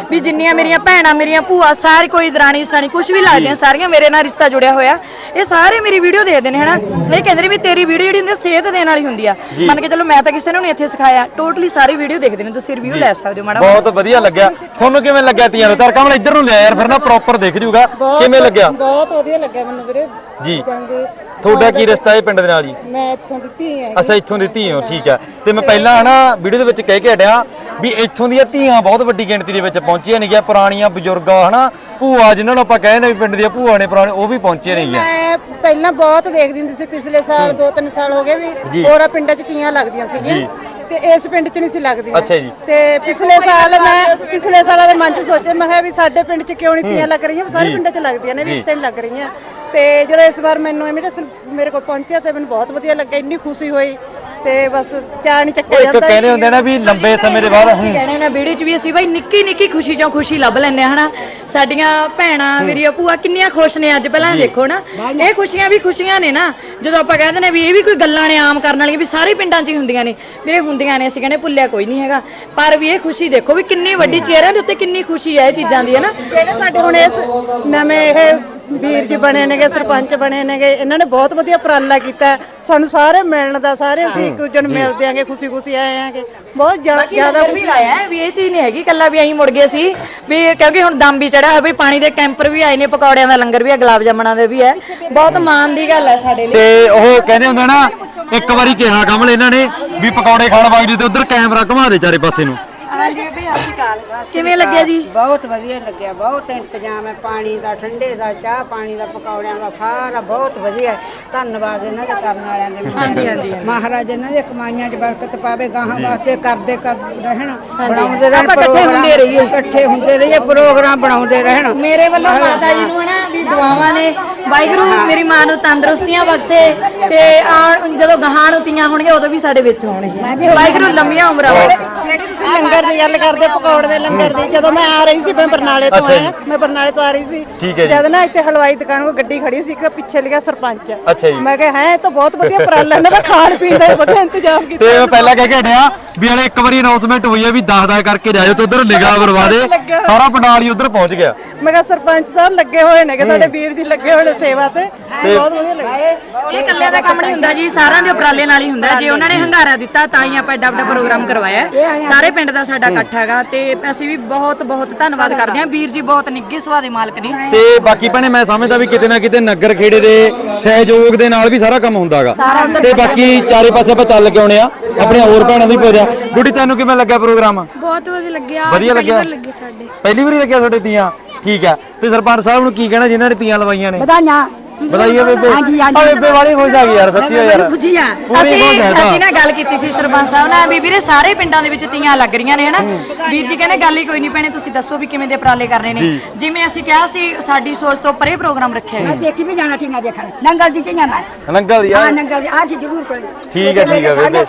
ਵੀ ਜਿੰਨੀਆਂ ਮੇਰੀਆਂ ਭੈਣਾਂ ਮੇਰੀਆਂ ਭੂਆ ਸਾਰੀ ਕੋਈ ਦਰਾਣੀ ਸਣੀ ਕੁਝ ਵੀ ਲੱਗਦੀਆਂ ਸਾਰੀਆਂ ਮੇਰੇ ਨਾਲ ਰਿਸ਼ਤਾ ਜੁੜਿਆ ਹੋਇਆ। ਇਹ ਸਾਰੇ ਮੇਰੀ ਵੀਡੀਓ ਦੇਖਦੇ ਨੇ ਹਨਾ? ਇਹ ਕਹਿੰਦੇ ਨੇ ਵੀ ਤੇਰੀ ਵੀਡੀਓ ਜਿਹੜੀ ਹੁੰਦੀ ਸਿਹਤ ਦੇਣ ਵਾਲੀ ਹੁੰਦੀ ਆ। ਮੰਨ ਕੇ ਚਲੋ ਮੈਂ ਤਾਂ ਕਿਸੇ ਨੂੰ ਨਹੀਂ ਇੱਥੇ ਸਿਖਾਇਆ। ਟੋਟਲੀ ਸਾਰੀ ਵੀਡੀਓ ਦੇਖਦੇ ਨੇ ਤੁਸੀਂ ਰਿਵਿਊ ਲੈ ਸਕਦੇ ਹੋ ਮੈਡਮ ਬਹੁਤ ਵਧੀਆ ਲੱਗਿਆ। ਤੁਹਾਨੂੰ ਕਿਵੇਂ ਲੱਗਿਆ ਤੀਆਂ ਦਾ ਤਿਆਰ ਕਮਲ ਇੱਧਰ ਨੂੰ ਲਿਆ ਯਾਰ ਫਿਰ ਨਾ ਪ੍ਰੋਪਰ ਦਿਖ ਜੂਗਾ। ਕਿਵੇਂ ਲੱਗਿਆ? ਬਹੁਤ ਵਧੀਆ ਲੱਗਿਆ ਮੈਨੂੰ ਵੀਰੇ। ਜੀ। ਤੁਹਾਡਾ ਕੀ ਰਿਸ਼ਤਾ ਹੈ ਪਿੰਡ ਦੇ ਨਾਲ ਜੀ? ਮੈਂ ਇੱਥੋਂ ਦਿੱਤੀ ਹੈ ਅੱਛਾ ਇੱਥੋਂ ਦੀ ਧੀ ਹੋ ਠੀਕ ਆ। ਤੇ ਮੈਂ ਪਹਿਲਾਂ ਹਨਾ ਵੀਡੀਓ ਦੇ ਵਿੱਚ ਕਹਿ ਕੇ ਹਟਿਆ ਵੀ ਇੱਥੋਂ ਦੀਆਂ ਧੀਆਂ ਬਹੁਤ ਵੱਡੀ ਗਿਣਤੀ ਦੇ ਵਿੱਚ ਪਹੁੰਚੀਆਂ ਨੇਗੀਆਂ ਪੁਰਾਣੀਆਂ ਬਜ਼ੁਰਗ ਹਨਾ। ਭੂਆ ਜਿਨ੍ਹਾਂ ਨੂੰ ਆਪਾਂ ਕਹਿੰਦੇ ਵੀ ਪਿੰਡ ਦੀਆਂ ਭੂਆ ਨੇ ਪੁਰਾਣੇ ਉਹ ਵੀ ਪਹੁੰਚੀਆਂ ਨੇਗੀਆਂ। ਮੈਂ ਪਹਿਲਾਂ ਬਹੁਤ ਦੇਖਦੀ ਹੁੰਦੀ ਸੀ ਪਿਛਲੇ ਸਾਲ 2-3 ਸਾਲ ਹੋ ਗਏ ਵੀ ਹੋਰਾਂ ਪਿੰਡਾਂ 'ਚ ਤੀਆਂ ਲੱਗਦੀਆਂ ਸੀਗੀਆਂ। ਤੇ ਇਸ ਪਿੰਡ 'ਚ ਨਹੀਂ ਸੀ ਲੱਗਦੀਆਂ ਅੱਛਾ ਜੀ। ਤੇ ਪਿਛਲੇ ਸਾਲ ਮੈਂ ਪਿਛਲੇ ਸਾਲਾਂ ਦੇ ਮਨ 'ਚ ਸੋਚਿਆ ਮੈਂ ਕਿਹਾ ਵੀ ਸਾਡੇ ਪਿੰਡ 'ਚ ਕਿਉਂ ਨਹੀਂ ਤੀਆਂ ਲੱਗ ਰਹੀਆਂ ਸਾਰੇ ਜੀ। ਪਿੰਡਾਂ 'ਚ ਲੱਗਦੀਆਂ ਨੇ ਜੀ। ਵੀ ਇੱਥੇ ਨਹੀਂ ਲੱਗ ਰਹੀਆਂ ਤੇ ਜਦੋਂ ਇਸ ਵਾਰ ਮੈਨੂੰ ਇਨਵੀਟੇਸ਼ਨ ਮੇਰੇ ਕੋਲ ਪਹੁੰਚਿਆ ਤੇ ਮੈਨੂੰ ਬਹੁਤ ਵਧੀਆ ਲੱਗਾ ਇੰਨੀ ਖੁਸ਼ੀ ਹੋਈ ਤੇ ਬਸ ਚਾਹ ਨਹੀਂ ਉਹ ਚੱਕਿਆ ਇੱਕ ਜਾਂਦਾ ਕਹਿੰਦੇ ਹੁੰਦੇ ਨਾ ਵੀ ਲੰਬੇ ਸਮੇਂ ਦੇ ਬਾਅਦ ਹੂੰ ਕਹਿਣੇ ਨਾ ਵੀਡੀਓ 'ਚ ਵੀ ਅਸੀਂ ਬਾਈ ਨਿੱਕੀ ਨਿੱਕੀ ਖੁਸ਼ੀ ਚੋਂ ਖੁਸ਼ੀ ਲੱਭ ਲੈਂਦੇ ਆ ਹਨਾ? ਸਾਡੀਆਂ ਭੈਣਾਂ ਮੇਰੀਆਂ ਭੂਆ ਕਿੰਨੀਆਂ ਖੁਸ਼ ਨੇ ਅੱਜ ਪਹਿਲਾਂ ਦੇਖੋ ਨਾ। ਇਹ ਖੁਸ਼ੀਆਂ ਵੀ ਖੁਸ਼ੀਆਂ ਨੇ ਨਾ। ਜਦੋਂ ਆਪਾਂ ਕਹਿੰਦੇ ਨੇ ਵੀ ਇਹ ਵੀ ਕੋਈ ਗੱਲਾਂ ਨੇ ਆਮ ਕਰਨ ਵਾਲੀਆਂ ਵੀ ਸਾਰੇ ਪਿੰਡਾਂ 'ਚ ਹੀ ਹੁੰਦੀਆਂ ਨੇ। ਵੀਰੇ ਹੁੰਦੀਆਂ ਨੇ ਅਸੀਂ ਕਹਿੰਦੇ ਭੁੱਲਿਆ ਕੋਈ ਨਹੀਂ ਹੈਗਾ। ਪਰ ਵੀ ਇਹ ਖੁਸ਼ੀ ਦੇਖੋ ਵੀ ਕਿੰਨੀ ਵੱਡੀ ਚਿਹਰਿਆਂ ਦੇ ਉੱਤੇ ਕਿੰਨੀ ਖੁਸ਼ੀ ਹੈ ਇਹ ਚੀਜ਼ਾਂ ਦੀ ਹੈ ਨਾ ਜਿਹੜੇ ਸਾਡੇ ਹੁਣ ਇਸ ਨਵੇਂ ਇਹ ਵੀਰ ਜੀ ਬਣੇ ਨੇਗੇ ਸਰਪੰਚ ਬਣੇ ਨੇਗੇ ਇਹਨਾਂ ਨੇ ਬਹੁਤ ਵਧੀਆ ਉਪਰਾਲਾ ਕੀਤਾ। ਹੈ। ਸਾਨੂੰ ਸਾਰੇ ਮਿਲਣ ਦਾ ਸਾਰੇ ਅਸੀਂ ਇੱਕ ਦੂਜੇ ਨੂੰ ਮਿਲਦੇ ਆਂਗੇ ਖੁਸ਼ੀ ਖੁਸ਼ੀ ਆਏ ਆਂਗੇ। ਬਹੁਤ ਜ਼ਿਆ- ਜ਼ਿਆਦਾ ਵੀ ਲਾਇਆ ਹੈ ਵੀ ਇਹ ਚੀਜ਼ ਨਹੀਂ ਹੈਗੀ ਕੱਲਾ ਵੀ ਐਂ ਮੁੜ ਗਏ ਸੀ। ਵੀ ਕਿਉਂਕਿ ਹੁਣ ਦਮ ਵੀ ਚੜਿਆ ਹੋਇਆ ਵੀ ਪਾਣੀ ਦੇ ਕੈਂਪਰ ਵੀ ਆਏ ਨੇ ਪਕੌੜਿਆਂ ਦਾ ਲੰਗਰ ਵੀ ਹੈ ਗੁਲਾਬ ਜਾਮਣਾਂ ਦੇ ਵੀ ਹੈ। ਬਹੁਤ ਮਾਣ ਦੀ ਗੱਲ ਹੈ ਸਾਡੇ ਲਈ। ਤੇ ਉਹ ਕਹਿੰਦੇ ਹੁੰਦੇ ਨਾ ਇੱਕ ਵਾਰੀ ਕਿਹਾ ਕਮਲ ਇਹਨਾਂ ਨੇ ਵੀ ਪਕੌੜੇ ਖਾਣ ਵਾਗ ਜੀ ਤੇ ਉਧਰ ਕੈਮਰਾ ਘੁਮਾ ਦੇ ਚਾਰੇ ਪਾਸੇ ਨੂੰ। ਹਾਂਜੀ ਬੇਬੇ ਸਤਿ ਸ਼੍ਰੀ ਅਕਾਲ। ਕਿਵੇਂ ਲੱਗਿਆ ਜੀ? ਬਹੁਤ ਵਧੀਆ ਲੱਗਿਆ ਬਹੁਤ ਇੰਤਜ਼ਾਮ ਹੈ ਪਾਣੀ ਦਾ ਠੰਡੇ ਦਾ ਚਾਹ ਪਾਣੀ ਦਾ ਪਕੌੜਿਆਂ ਦਾ ਸਾਰਾ ਬਹੁਤ ਵਧੀਆ ਹੈ। ਧੰਨਵਾਦ ਇਹਨਾਂ ਦੇ ਕਰਨ ਵਾਲਿਆਂ ਦੇ ਹਾਂਜੀ ਹਾਂਜੀ। ਮਹਾਰਾਜ ਇਹਨਾਂ ਦੇ ਕਮਾਈਆਂ 'ਚ ਬਰਕਤ ਪਾਵੇ ਗਾਹਾਂ ਵਾਸਤੇ ਕਰਦੇ ਕਰ ਰਹਿਣ ਬਣਾਉਂਦੇ ਰਹਿਣ ਆਪਾਂ ਇਕੱਠੇ ਹੁੰਦੇ ਰਹੀਏ। ਇਕੱਠੇ ਹੁੰਦੇ ਰਹੀਏ ਪ੍ਰੋਗਰਾਮ ਬਣਾਉਂਦੇ ਰਹਿਣ। ਮੇਰੇ ਵੱਲੋਂ ਮਾਤਾ ਜੀ ਨੂੰ ਹਨਾ ਵੀ ਦੁਆਵਾਂ ਨੇ। ਵਾਹਿਗੁਰੂ ਮੇਰੀ ਮਾਂ ਨੂੰ ਤੰਦਰੁਸਤੀਆਂ ਬਖਸ਼ੇ ਤੇ ਆਉਣ- ਜਦੋਂ ਗਾਹਾਂ ਨੂੰ ਤੀਆਂ ਹੋਣਗੀਆਂ ਉਦੋਂ ਵੀ ਸਾਡੇ ਵਿੱਚ ਹੋਣਗੀਆਂ। ਵਾਹਿਗੁਰੂ ਲੰਮੀਆਂ ਉਮਰਾਂ ਬਖਸ਼ੇ ਜਿਹੜੀ ਤੁਸੀਂ ਲੰਗਰ ਦੀ ਗੱਲ ਕਰਦੇ ਪਕੌੜੇ ਦੇ ਲੰਗਰ ਦੀ। ਜਦੋਂ ਮੈਂ ਆ ਰਹੀ ਸੀ ਮੈਂ ਬਰਨਾਲੇ ਤੋਂ ਅੱਛਾ ਜੀ। ਆਇਆ। ਮੈਂ ਬਰਨਾਲੇ ਤੋਂ ਆ ਰਹੀ ਸੀ। ਠੀਕ ਹੈ ਜੀ। ਜਦ ਨਾ ਇੱਥੇ ਹਲਵਾਈ ਦੁਕਾਨ ਕੋਲ ਗੱਡੀ ਖੜੀ ਸੀ ਕਿ ਪਿੱਛੇ ਲਿਖਿਆ ਸਰਪੰਚ। ਅੱਛਾ ਜੀ। ਮੈਂ ਕਿਹਾ ਹੈ ਇਹ ਤਾਂ ਬਹੁਤ ਵਧੀਆ ਉਪਰਾਲਾ ਇਹਨਾਂ ਦਾ ਖਾਣ ਪੀਣ ਦਾ ਵਧੀਆ ਇੰਤਜ਼ਾਮ ਕੀਤਾ ਤੇ ਮੈਂ ਪਹਿਲਾਂ ਕਹਿ ਕੇ ਹਟਿਆ ਵੀ ਹਲੇ ਇੱਕ ਵਾਰੀ ਅਨਾਉਂਸਮੈਂਟ ਹੋਈ ਹੈ ਵੀ 10 10 ਕਰਕੇ ਜਾਇਓ ਤੇ ਉਧਰ ਨਿਗਾਹ ਬਰਵਾ ਦੇ। ਸਾਰਾ ਪੰਡਾਲ ਹੀ ਉਧਰ ਪਹੁੰਚ ਗਿਆ। ਮੈਂ ਕਿਹਾ ਸਰਪੰਚ ਸਾਹਿਬ ਲੱਗੇ ਹੋਏ ਨੇ ਕਿ ਸਾਡੇ ਵੀਰ ਜੀ ਲੱਗੇ ਹੋਏ ਨੇ ਸੇਵਾ ਤੇ। ਬਹੁਤ ਵਧੀਆ ਲੱਗਿਆ ਇਹ ਇਕੱਲਿਆਂ ਦਾ ਕੰਮ ਨਹੀਂ ਹੁੰਦਾ ਜੀ ਸਾਰਿਆਂ ਦੇ ਉਪਰਾਲੇ ਨਾਲ ਹੀ ਹੁੰਦਾ। ਜੇ ਉਹਨਾਂ ਨੇ ਹੰਗਾਰਾ ਦਿੱਤਾ ਤਾਂ ਹੀ ਆਪਾਂ ਐਡਾ ਵੱਡਾ ਪ੍ਰੋਗਰਾਮ ਕਰਵਾਇਆ। ਸਾਰੇ ਪਿੰਡ ਦਾ ਸਾਡਾ ਇਕੱਠ ਹੈਗਾ ਤੇ ਅਸੀਂ ਵੀ ਬਹੁਤ ਬਹੁਤ ਧੰਨਵਾਦ ਕਰਦੇ ਹਾਂ। ਵੀਰ ਜੀ ਬਹੁਤ ਨਿੱਘੇ ਸੁਭਾਅ ਦੇ ਮਾਲਕ ਨੇ। ਤੇ ਬਾਕੀ ਭੈਣੇ ਮੈਂ ਸਮਝਦਾ ਵੀ ਕਿਤੇ ਨਾ ਕਿਤੇ ਨਗਰ ਖੇੜੇ ਦੇ ਸਹਿਯੋਗ ਦੇ ਨਾਲ ਵੀ ਸਾਰਾ ਕੰਮ ਹੁੰਦਾਗਾ ਤੇ ਬਾਕੀ ਚਾਰੇ ਪਾਸੇ ਆਪਾਂ ਚੱਲ ਕੇ ਆਉਣੇ ਆ। ਆਪਣੇ ਹੋਰ ਭੈਣਾਂ ਦੀ ਪੁੱਛਿਆ ਗੁੱਡੀ ਤੈਨੂੰ ਕਿਵੇਂ ਲੱਗਿਆ ਪ੍ਰੋਗਰਾਮ? ਬਹੁਤ ਵਧੀਆ ਲੱਗਿਆ। ਵਧੀਆ ਲੱਗਿਆ? ਲੱਗੇ ਸਾਡੇ। ਪਹਿਲੀ ਵਾਰੀ ਲੱਗਿਆ ਤੁਹਾਡੇ ਤੀਆਂ? ਠੀਕ ਆ ਤੇ ਸਰਪੰਚ ਸਾਹਿਬ ਨੂੰ ਕੀ ਕਹਿਣਾ ਜਿਨ੍ਹਾਂ ਨੇ ਤੀਆਂ ਲਵਾਈਆਂ ਨੇ? ਵਧਾਈਆਂ। ਵਧਾਈਆਂ ਬੇਬੇ। ਹਾਂਜੀ, ਹਾਂਜੀ। ਆ ਬੇਬੇ ਵਾਲੀ ਖੁਸ਼ ਆ ਗਈ ਯਾਰ ਸੱਚੀ ਓ ਯਾਰ। ਪੂਰੀ ਅਸੀਂ ਖੁਸ਼ ਹੈ ਤਾਂ। ਅਸੀਂ ਨਾ ਗੱਲ ਕੀਤੀ ਸੀ ਸਰਪੰਚ ਸਾਹਿਬ ਨਾਲ ਵੀ ਵੀਰੇ ਸਾਰੇ ਪਿੰਡਾਂ ਦੇ ਵਿੱਚ ਤੀਆਂ ਲੱਗ ਰਹੀਆਂ ਨੇ ਹਨਾ? ਵੀਰ ਜੀ ਕਹਿੰਦੇ ਗੱਲ ਹੀ ਕੋਈ ਨਹੀਂ ਪੈਣੇ ਤੁਸੀਂ ਦੱਸੋ ਵੀ ਕਿਵੇਂ ਦੇ ਉਪਰਾਲੇ ਕਰਨੇ ਨੇ। ਜਿਵੇਂ ਅਸੀਂ ਕਿਹਾ ਸੀ ਸਾਡੀ ਸੋਚ ਤੋਂ ਪਰੇ ਪ੍ਰੋਗਰਾਮ ਰੱਖਿਆ ਹੈ। ਦੇਖੀ ਵੀ ਜਾਣਾ ਸੀ ਨਾ ਦੇਖਣ? ਨੰਗਲ ਦੀ ਧੀਆਂ ਮੈਂ। ਨੰਗਲ ਦੀ ਆ ਹਾਂ ਨੰਗਲ ਦੀ ਅੱਜ ਜ਼ਰੂਰ ਕੋਈ। ਠੀਕ ਹੈ, ਠੀਕ ਹੈ, ਬੇਬੇ।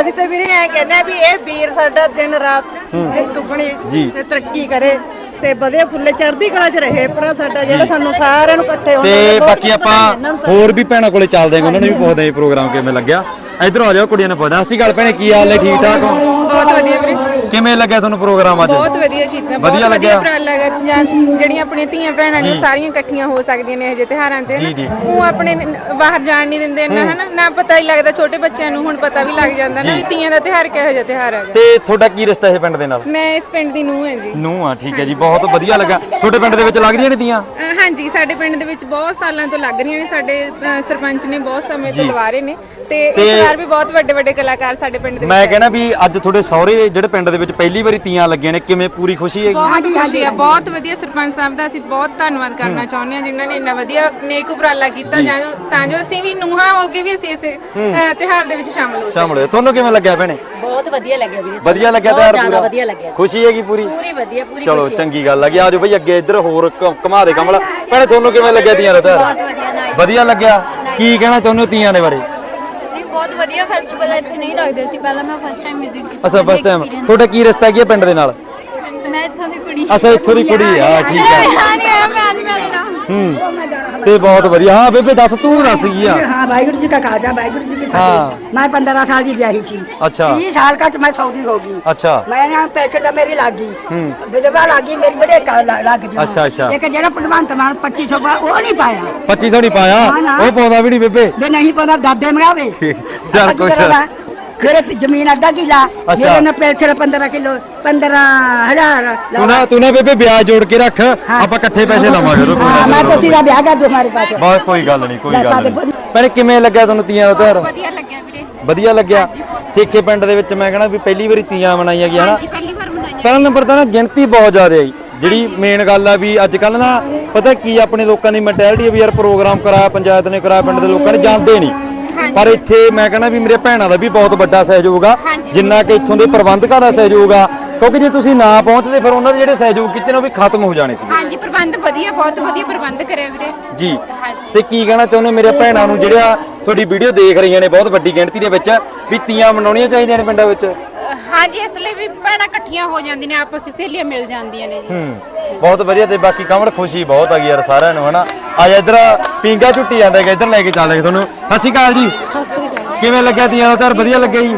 ਅਸੀਂ ਤੇ ਵੀਰੇ ਐ ਕਹਿੰਦੇ ਆ ਵੀ ਇਹ ਵੀਰ ਸਾਡਾ ਦਿਨ ਰਾਤ ਦੁੱਗਣੀ ਜੀ। ਤੇ ਤਰੱਕੀ ਕਰੇ। ਤੇ ਵਧੀਆ ਫੁੱਲੇ ਚੜ੍ਹਦੀ ਕਲਾ 'ਚ ਰਹੇ ਭਰਾ ਸਾਡਾ ਜਿਹੜਾ ਸਾਨੂੰ ਸਾਰਿਆਂ ਨੂੰ ਇਕੱਠੇ ਹੋਣਾ ਤੇ ਬਾਕੀ ਆਪਾਂ ਨੂੰ ਹੋਰ ਵੀ ਭੈਣਾਂ ਕੋਲੇ ਚੱਲਦੇ ਆਂ ਉਹਨਾਂ ਨੂੰ ਵੀ ਪੁੱਛਦੇ ਆਂ ਪ੍ਰੋਗਰਾਮ ਕਿਵੇਂ ਲੱਗਿਆ। ਇਧਰੋਂ ਆ ਜਾਓ ਕੁੜੀਆਂ ਨੂੰ ਪੁੱਛਦਾ ਅਸੀਂ ਗੱਲ ਭੈਣੇ ਕੀ ਹਾਲ ਹੈ ਠੀਕ ਠਾਕ ਹੋ? ਬਹੁਤ ਵਧੀਆ ਵੀਰੇ। ਕਿਵੇਂ ਲੱਗਿਆ ਤੁਹਾਨੂੰ ਪ੍ਰੋਗਰਾਮ ਅੱਜ? ਬਹੁਤ ਵਧੀਆ ਕੀਤਾ ਵਧੀਆ ਲੱਗਿਆ? ਉਪਰਾਲਾ ਹੈਗਾ ਜਾਂ ਜਿਹੜੀਆਂ ਆਪਣੀਆਂ ਧੀਆਂ ਭੈਣਾਂ ਨੇ ਉਹ ਸਾਰੀਆਂ ਇਕੱਠੀਆਂ ਹੋ ਸਕਦੀਆਂ ਨੇ ਇਹੋ ਤਿਹਾਰਾਂ ਤੇ ਜੀ, ਜੀ। ਉਹ ਆਪਣੇ ਨ- ਬਾਹਰ ਜਾਣ ਨਹੀਂ ਦਿੰਦੇ ਨਾ ਹਨਾ? ਨਾ ਪਤਾ ਹੀ ਲੱਗਦਾ ਛੋਟੇ ਬੱਚਿਆਂ ਨੂੰ ਹੁਣ ਪਤਾ ਵੀ ਲੱਗ ਜਾਂਦਾ ਨਾ ਵੀ ਤੀਆਂ ਦਾ ਤਿਹਾਰ ਕਿਹੋ ਜਿਹਾ ਤਿਹਾਰ ਹੈਗਾ। ਤੇ ਤੁਹਾਡਾ ਕੀ ਰਿਸ਼ਤਾ ਇਹ ਪਿੰਡ ਦੇ ਨਾਲ? ਮੈਂ ਇਸ ਪਿੰਡ ਦੀ ਨੂੰਹ ਹਾਂ ਜੀ। ਨੂੰ ਆ ਠੀਕ ਹੈ ਜੀ ਬਹੁਤ ਵਧੀਆ ਲੱਗਾ। ਤੁਹਾਡੇ ਪਿੰਡ ਦੇ ਵਿੱਚ ਲੱਗਦੀਆਂ ਨੇ ਤੀਆਂ ਅਹ ਹਾਂਜੀ ਸਾਡੇ ਪਿੰਡ ਦੇ ਵਿੱਚ ਬਹੁਤ ਸਾਲਾਂ ਤੋਂ ਲੱਗ ਰਹੀਆਂ ਨੇ ਸਾਡੇ ਸਰਪੰਚ ਨੇ ਬਹੁਤ ਸਮੇਂ ਤੋਂ ਲਵਾ ਰਹੇ ਨੇ। ਤੇ ਇਸ ਵਾਰ ਵੀ ਬਹੁਤ ਵੱਡੇ ਵੱਡੇ ਕਲਾਕਾਰ ਸਾਡੇ ਪਿੰਡ ਦੇ ਮੈਂ ਕਹਿੰਦਾ ਵੀ ਅੱਜ ਤੁਹਾਡੇ ਸਹੁਰੇ ਜਿਹੜੇ ਪਿੰਡ ਦੇ ਵਿੱਚ ਪਹਿਲੀ ਵਾਰੀ ਤੀਆਂ ਲੱਗੀਆਂ ਨੇ ਕਿਵੇਂ ਪੂਰੀ ਖੁਸ਼ੀ ਹੈਗੀ? ਬਹੁਤ ਖੁਸ਼ੀ ਹੈ ਬਹੁਤ ਵਧੀਆ ਸਰਪੰਚ ਸਾਹਿਬ ਦਾ ਅਸੀਂ ਬਹੁਤ ਧੰਨਵਾਦ ਕਰਨਾ ਚਾਹੁੰਦੇ ਹਾਂ ਜਿਨ੍ਹਾਂ ਨੇ ਇੰਨਾ ਵਧੀਆ ਨੇਕ ਉਪਰਾਲਾ ਕੀਤਾ ਜਾਂ। ਤਾਂ ਜੋ ਅਸੀਂ ਵੀ ਨੂੰਹਾਂ ਹੋ ਕੇ ਵੀ ਅਸੀਂ ਇਸ ਤਿਉਹਾਰ ਦੇ ਵਿੱਚ ਸ਼ਾਮਲ ਹੋ ਸਕੀਏ ਸ਼ਾਮਲ ਹੋਏ। ਤੁਹਾਨੂੰ ਕਿਵੇਂ ਲੱਗਿਆ ਭੈਣੇ? ਬਹੁਤ ਵਧੀਆ ਲੱਗਿਆ ਵੀਰੇ ਵਧੀਆ ਲੱਗਿਆ ਬਹੁਤ ਤਿਉਹਾਰ ਜ਼ਿਆਦਾ ਵਧੀਆ ਲੱਗਿਆ। ਖੁਸ਼ੀ ਹੈਗੀ ਪੂਰੀ? ਪੂਰੀ ਵਧੀਆ ਪੂਰੀ ਚਲੋ ਚੰਗੀ ਗੱਲ ਆ ਗਈ ਆਜੋ ਬਈ ਅੱਗੇ ਇੱਧਰ ਹੋਰ ਘ- ਘੁਮਾ ਦੇ ਕਮਲਾ। ਭੈਣੇ ਤੁਹਾਨੂੰ ਕਿਵੇਂ ਲੱਗਿਆ ਤੀਆਂ ਦਾ ਤਿਉਹਾਰ? ਵਧੀਆ ਲੱਗਿਆ? ਕੀ ਕਹਿਣਾ ਚਾਹੁੰਦੇ ਹੋ ਤੀਆਂ ਦੇ ਬਾਰੇ? ਬਹੁਤ ਵਧੀਆ ਫੈਸਟੀਵਲ ਇੱਥੇ ਨਹੀਂ ਲੱਗਦੇ ਸੀ ਪਹਿਲਾਂ ਮੈਂ ਫਸਟ ਟਾਈਮ ਵਿਜ਼ਿਟ ਕੀਤਾ ਅੱਛਾ ਫਸਟ ਟਾਈਮ ਤੁਹਾਡਾ ਕੀ ਰਸਤਾ ਕੀ ਹੈ ਪਿੰਡ ਦੇ ਨਾਲ? ਮੈਂ ਇੱਥੋਂ ਦੀ ਕੁੜੀ ਅੱਛਾ ਇੱਥੋਂ ਦੀ ਕੁੜੀ ਆ ਠੀਕ ਹੈ ਤੇ ਬਹੁਤ ਵਧੀਆ। ਹਾਂ ਬੇਬੇ ਦੱਸ ਤੂੰ ਦੱਸ ਕੀ ਆ? ਹਾਂ ਵਾਹਿਗੁਰੂ ਜੀ ਦਾ ਖਾਲਸਾ ਵਾਹਿਗੁਰੂ ਜੀ हाँ। फतेह मैं पंद्रह साल की ब्याही थी अच्छा। तीस साल का तो मैं सऊदी होगी ਅੱਛਾ मैं यहाँ पैसे तो मेरी लागी विधवा लागी मेरी बड़े का ला- लाग जी अच्छा, अच्छा। एक जरा भगवान तमान पच्चीस सौ का वो नहीं पाया 2500 ਨਹੀਂ ਪਾਇਆ ਨਾ, ਨਾ। ਉਹ ਪਾਉਂਦਾ ਵੀ ਨਹੀਂ ਬੇਬੇ वे नहीं पता दादे मंगावे चल कोई ना। मेरे जमीन अद्धा किला अच्छा। मेरे ने पैसे पंद्रह किलो पंद्रह हजार ਤੂੰ ਨਾ ਤੂੰ ਨਾ ਬੇਬੇ ਵਿਆਜ ਜੋੜ ਕੇ ਰੱਖ ਆਪਾਂ ਇਕੱਠੇ ਪੈਸੇ ਲਾਵਾਂਗੇ ਰੁਕੋ हाँ मैं पोती का ब्याह कर दूं हमारे पास ਬਸ ਕੋਈ ਗੱਲ ਨਹੀਂ ਕੋਈ ਲੈ ਪਾ ਗੱਲ ਦੇ ਨਹੀਂ ਭੈਣੇ ਕਿਵੇਂ ਲੱਗਿਆ ਤੁਹਾਨੂੰ ਤੀਆਂ ਦਾ ਤਿਉਹਾਰ ਵਧੀਆ ਲੱਗਿਆ ਵੀਰੇ ਵਧੀਆ ਲੱਗਿਆ ਸੇਖੇ ਪਿੰਡ ਦੇ ਵਿੱਚ ਮੈਂ ਕਹਿੰਦਾ ਵੀ ਪਹਿਲੀ ਵਾਰੀ ਤੀਆਂ ਮਨਾਈਆਂ ਗਈਆਂ ਨਾ ਹਾਂਜੀ ਪਹਿਲੀ ਵਾਰ ਮਨਾਈਆਂ ਪਹਿਲਾ ਨੰਬਰ ਤਾਂ ਨਾ ਗਿਣਤੀ ਬਹੁਤ ਜ਼ਿਆਦਾ ਆਈ ਜਿਹੜੀ ਮੇਨ ਗੱਲ ਆ ਵੀ ਅੱਜ ਕੱਲ ਨਾ ਪਤਾ ਕੀ ਆ, ਆਪਣੇ ਲੋਕਾਂ ਦੀ ਮੈਂਟੈਲਿਟੀ ਆ ਵੀ ਯਾਰ ਪ੍ਰੋਗਰਾਮ ਕਰਾਇਆ ਪੰਚਾਇਤ ਨੇ ਕਰਾਇਆ ਪਿੰਡ ਦੇ ਲੋਕਾਂ ਨੇ ਜਾਂਦੇ ਨਹੀਂ ਪਰ ਇੱਥੇ ਮੈਂ ਕਹਿੰਦਾ ਵੀ ਮੇਰੇ ਭੈਣਾਂ ਦਾ ਵੀ ਬਹੁਤ ਵੱਡਾ ਸਹਿਯੋਗ ਆ ਜਿੰਨਾ ਕਿ ਇੱਥੋਂ ਦੇ ਪ੍ਰਬੰਧਕਾਂ ਦਾ ਸਹਿਯੋਗ ਆ। ਕਿਉਂਕਿ ਜੇ ਤੁਸੀਂ ਨਾ ਪਹੁੰਚਦੇ ਫਿਰ ਉਹਨਾਂ ਦੇ ਜਿਹੜੇ ਸਹਿਯੋਗ ਕੀਤੇ ਨੇ ਉਹ ਵੀ ਖਤਮ ਹੋ ਜਾਣੇ ਸੀ। ਹਾਂਜੀ ਪ੍ਰਬੰਧ ਵਧੀਆ ਬਹੁਤ ਵਧੀਆ ਪ੍ਰਬੰਧ ਕਰਿਆ ਵੀਰੇ। ਜੀ। ਤੇ ਕੀ ਕਹਿਣਾ ਚਾਹੁੰਦੇ ਮੇਰੇ ਭੈਣਾਂ ਨੂੰ? ਜਿਹੜਾ ਤੁਹਾਡੀ ਵੀਡੀਓ ਦੇਖ ਰਹੀਆਂ ਨੇ ਬਹੁਤ ਵੱਡੀ ਗਿਣਤੀ ਦੇ ਵਿੱਚ ਵੀ ਤੀਆਂ ਮਨਾਉਣੀਆਂ ਚਾਹੀਦੀਆਂ ਨੇ ਪਿੰਡਾਂ ਵਿੱਚ। ਹਾਂਜੀ ਇਸ ਲਈ ਵੀ ਭੈਣਾਂ ਇਕੱਠੀਆਂ ਹੋ ਜਾਂਦੀਆਂ ਨੇ ਆਪਸ ਵਿੱਚ ਸਹੇਲੀਆਂ ਮਿਲ ਜਾਂਦੀਆਂ ਨੇ ਜੀ। ਹੂੰ ਬਹੁਤ ਵਧੀਆ ਤੇ ਬਾਕੀ ਕਮਲ ਖੁਸ਼ੀ ਬਹੁਤ ਆ ਗਈ ਯਾਰ ਸਾਰਿਆਂ ਨੂੰ ਹਨਾ? ਆ ਜਾ ਇੱਧਰ ਪਿੰਗਾ ਝੁੱਟੀ ਜਾਂਦਾ ਹੈਗਾ ਇੱਧਰ ਲੈ ਕੇ ਚੱਲਾਂਗੇ ਤੁਹਾਨੂੰ। ਸਤਿ ਸ਼੍ਰੀ ਅਕਾਲ ਜੀ। ਕਿਵੇਂ ਲੱਗਿਆ ਤੀਆਂ ਦਾ ਤਿਉਹਾਰ? ਵਧੀਆ ਲੱਗਿਆ ਜੀ?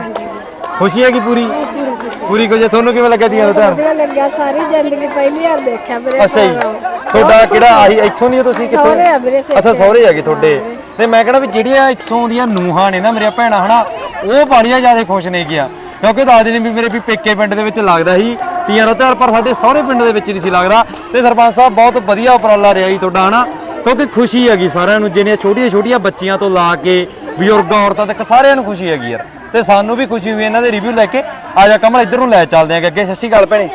ਖੁਸ਼ੀ ਹੈਗੀ ਪੂਰੀ? ਪੂਰੀ ਕੁਝ ਤੁਹਾਨੂੰ ਕਿਵੇਂ ਲੱਗਿਆ ਤੀਆਂ ਦਾ ਤਿਉਹਾਰ? ਲੱਗਿਆ ਸਾਰੀ ਜ਼ਿੰਦਗੀ ਪਹਿਲੀ ਵਾਰ ਦੇਖਿਆ ਵੀਰੇ ਅੱਛਾ ਜੀ। ਤੁਹਾਡਾ ਕਿਹੜਾ ਆਹੀ ਇੱਥੋਂ ਨਹੀਂ ਹੋ ਤੁਸੀਂ? ਕਿੱਥੋਂ? ਸਹੁਰੇ ਆ ਵੀਰੇ, ਅੱਛਾ ਸਹੁਰੇ ਹੈਗੇ ਤੁਹਾਡੇ। ਤੇ ਮੈਂ ਕਹਿੰਦਾ ਵੀ ਜਿਹੜੀਆਂ ਇੱਥੋਂ ਦੀਆਂ ਨੂਹਾਂ ਨੇ ਨਾ ਮੇਰੀਆਂ ਭੈਣਾਂ ਹਨਾ ਉਹ ਬਾੜੀਆਂ ਜ਼ਿਆਦਾ ਖੁਸ਼ ਨੇ ਗਿਆ। ਕਿਉਂਕਿ ਦੱਸਦੇ ਨੇ ਵੀ ਮੇਰੇ ਵੀ ਪੇਕੇ ਪਿੰਡ ਦੇ ਵਿੱਚ ਲੱਗਦਾ ਸੀ, ਤੀਆਂ ਦਾ ਤਿਉਹਾਰ, ਪਰ ਸਾਡੇ ਸਹੁਰੇ ਪਿੰਡ ਦੇ ਵਿੱਚ ਨਹੀਂ ਸੀ ਲੱਗਦਾ। ਤੇ ਸਰਪੰਚ ਸਾਹਿਬ, ਬਹੁਤ ਵਧੀਆ ਉਪਰਾਲਾ ਰਿਹਾ ਜੀ ਤੁਹਾਡਾ, ਹਨਾ? ਕਿਉਂਕਿ ਖੁਸ਼ੀ ਹੈਗੀ ਸਾਰਿਆਂ ਨੂੰ ਜਿਹੜੀਆਂ ਛੋਟੀਆਂ ਛੋਟੀਆਂ ਬੱਚੀਆਂ ਤੋਂ ਲਾ ਕੇ, ਬਜ਼ੁਰਗਾਂ, ਔਰਤਾਂ ਤੱਕ ਸਾਰਿਆਂ ਨੂੰ ਖੁਸ਼ੀ ਹੈਗੀ ਯਾਰ। ਤੇ ਸਾਨੂੰ ਵੀ ਖੁਸ਼ੀ ਹੋਈ ਇਹਨਾਂ ਦੇ ਰਿਵਿਊ ਲੈ ਕੇ। ਆ ਜਾ ਕਮਲ, ਇੱਧਰ ਨੂੰ ਲੈ ਚੱਲਦੇ ਆਂ ਅੱਗੇ। ਸਤਿ ਸ਼੍ਰੀ ਅਕਾਲ ਭੈਣੇ।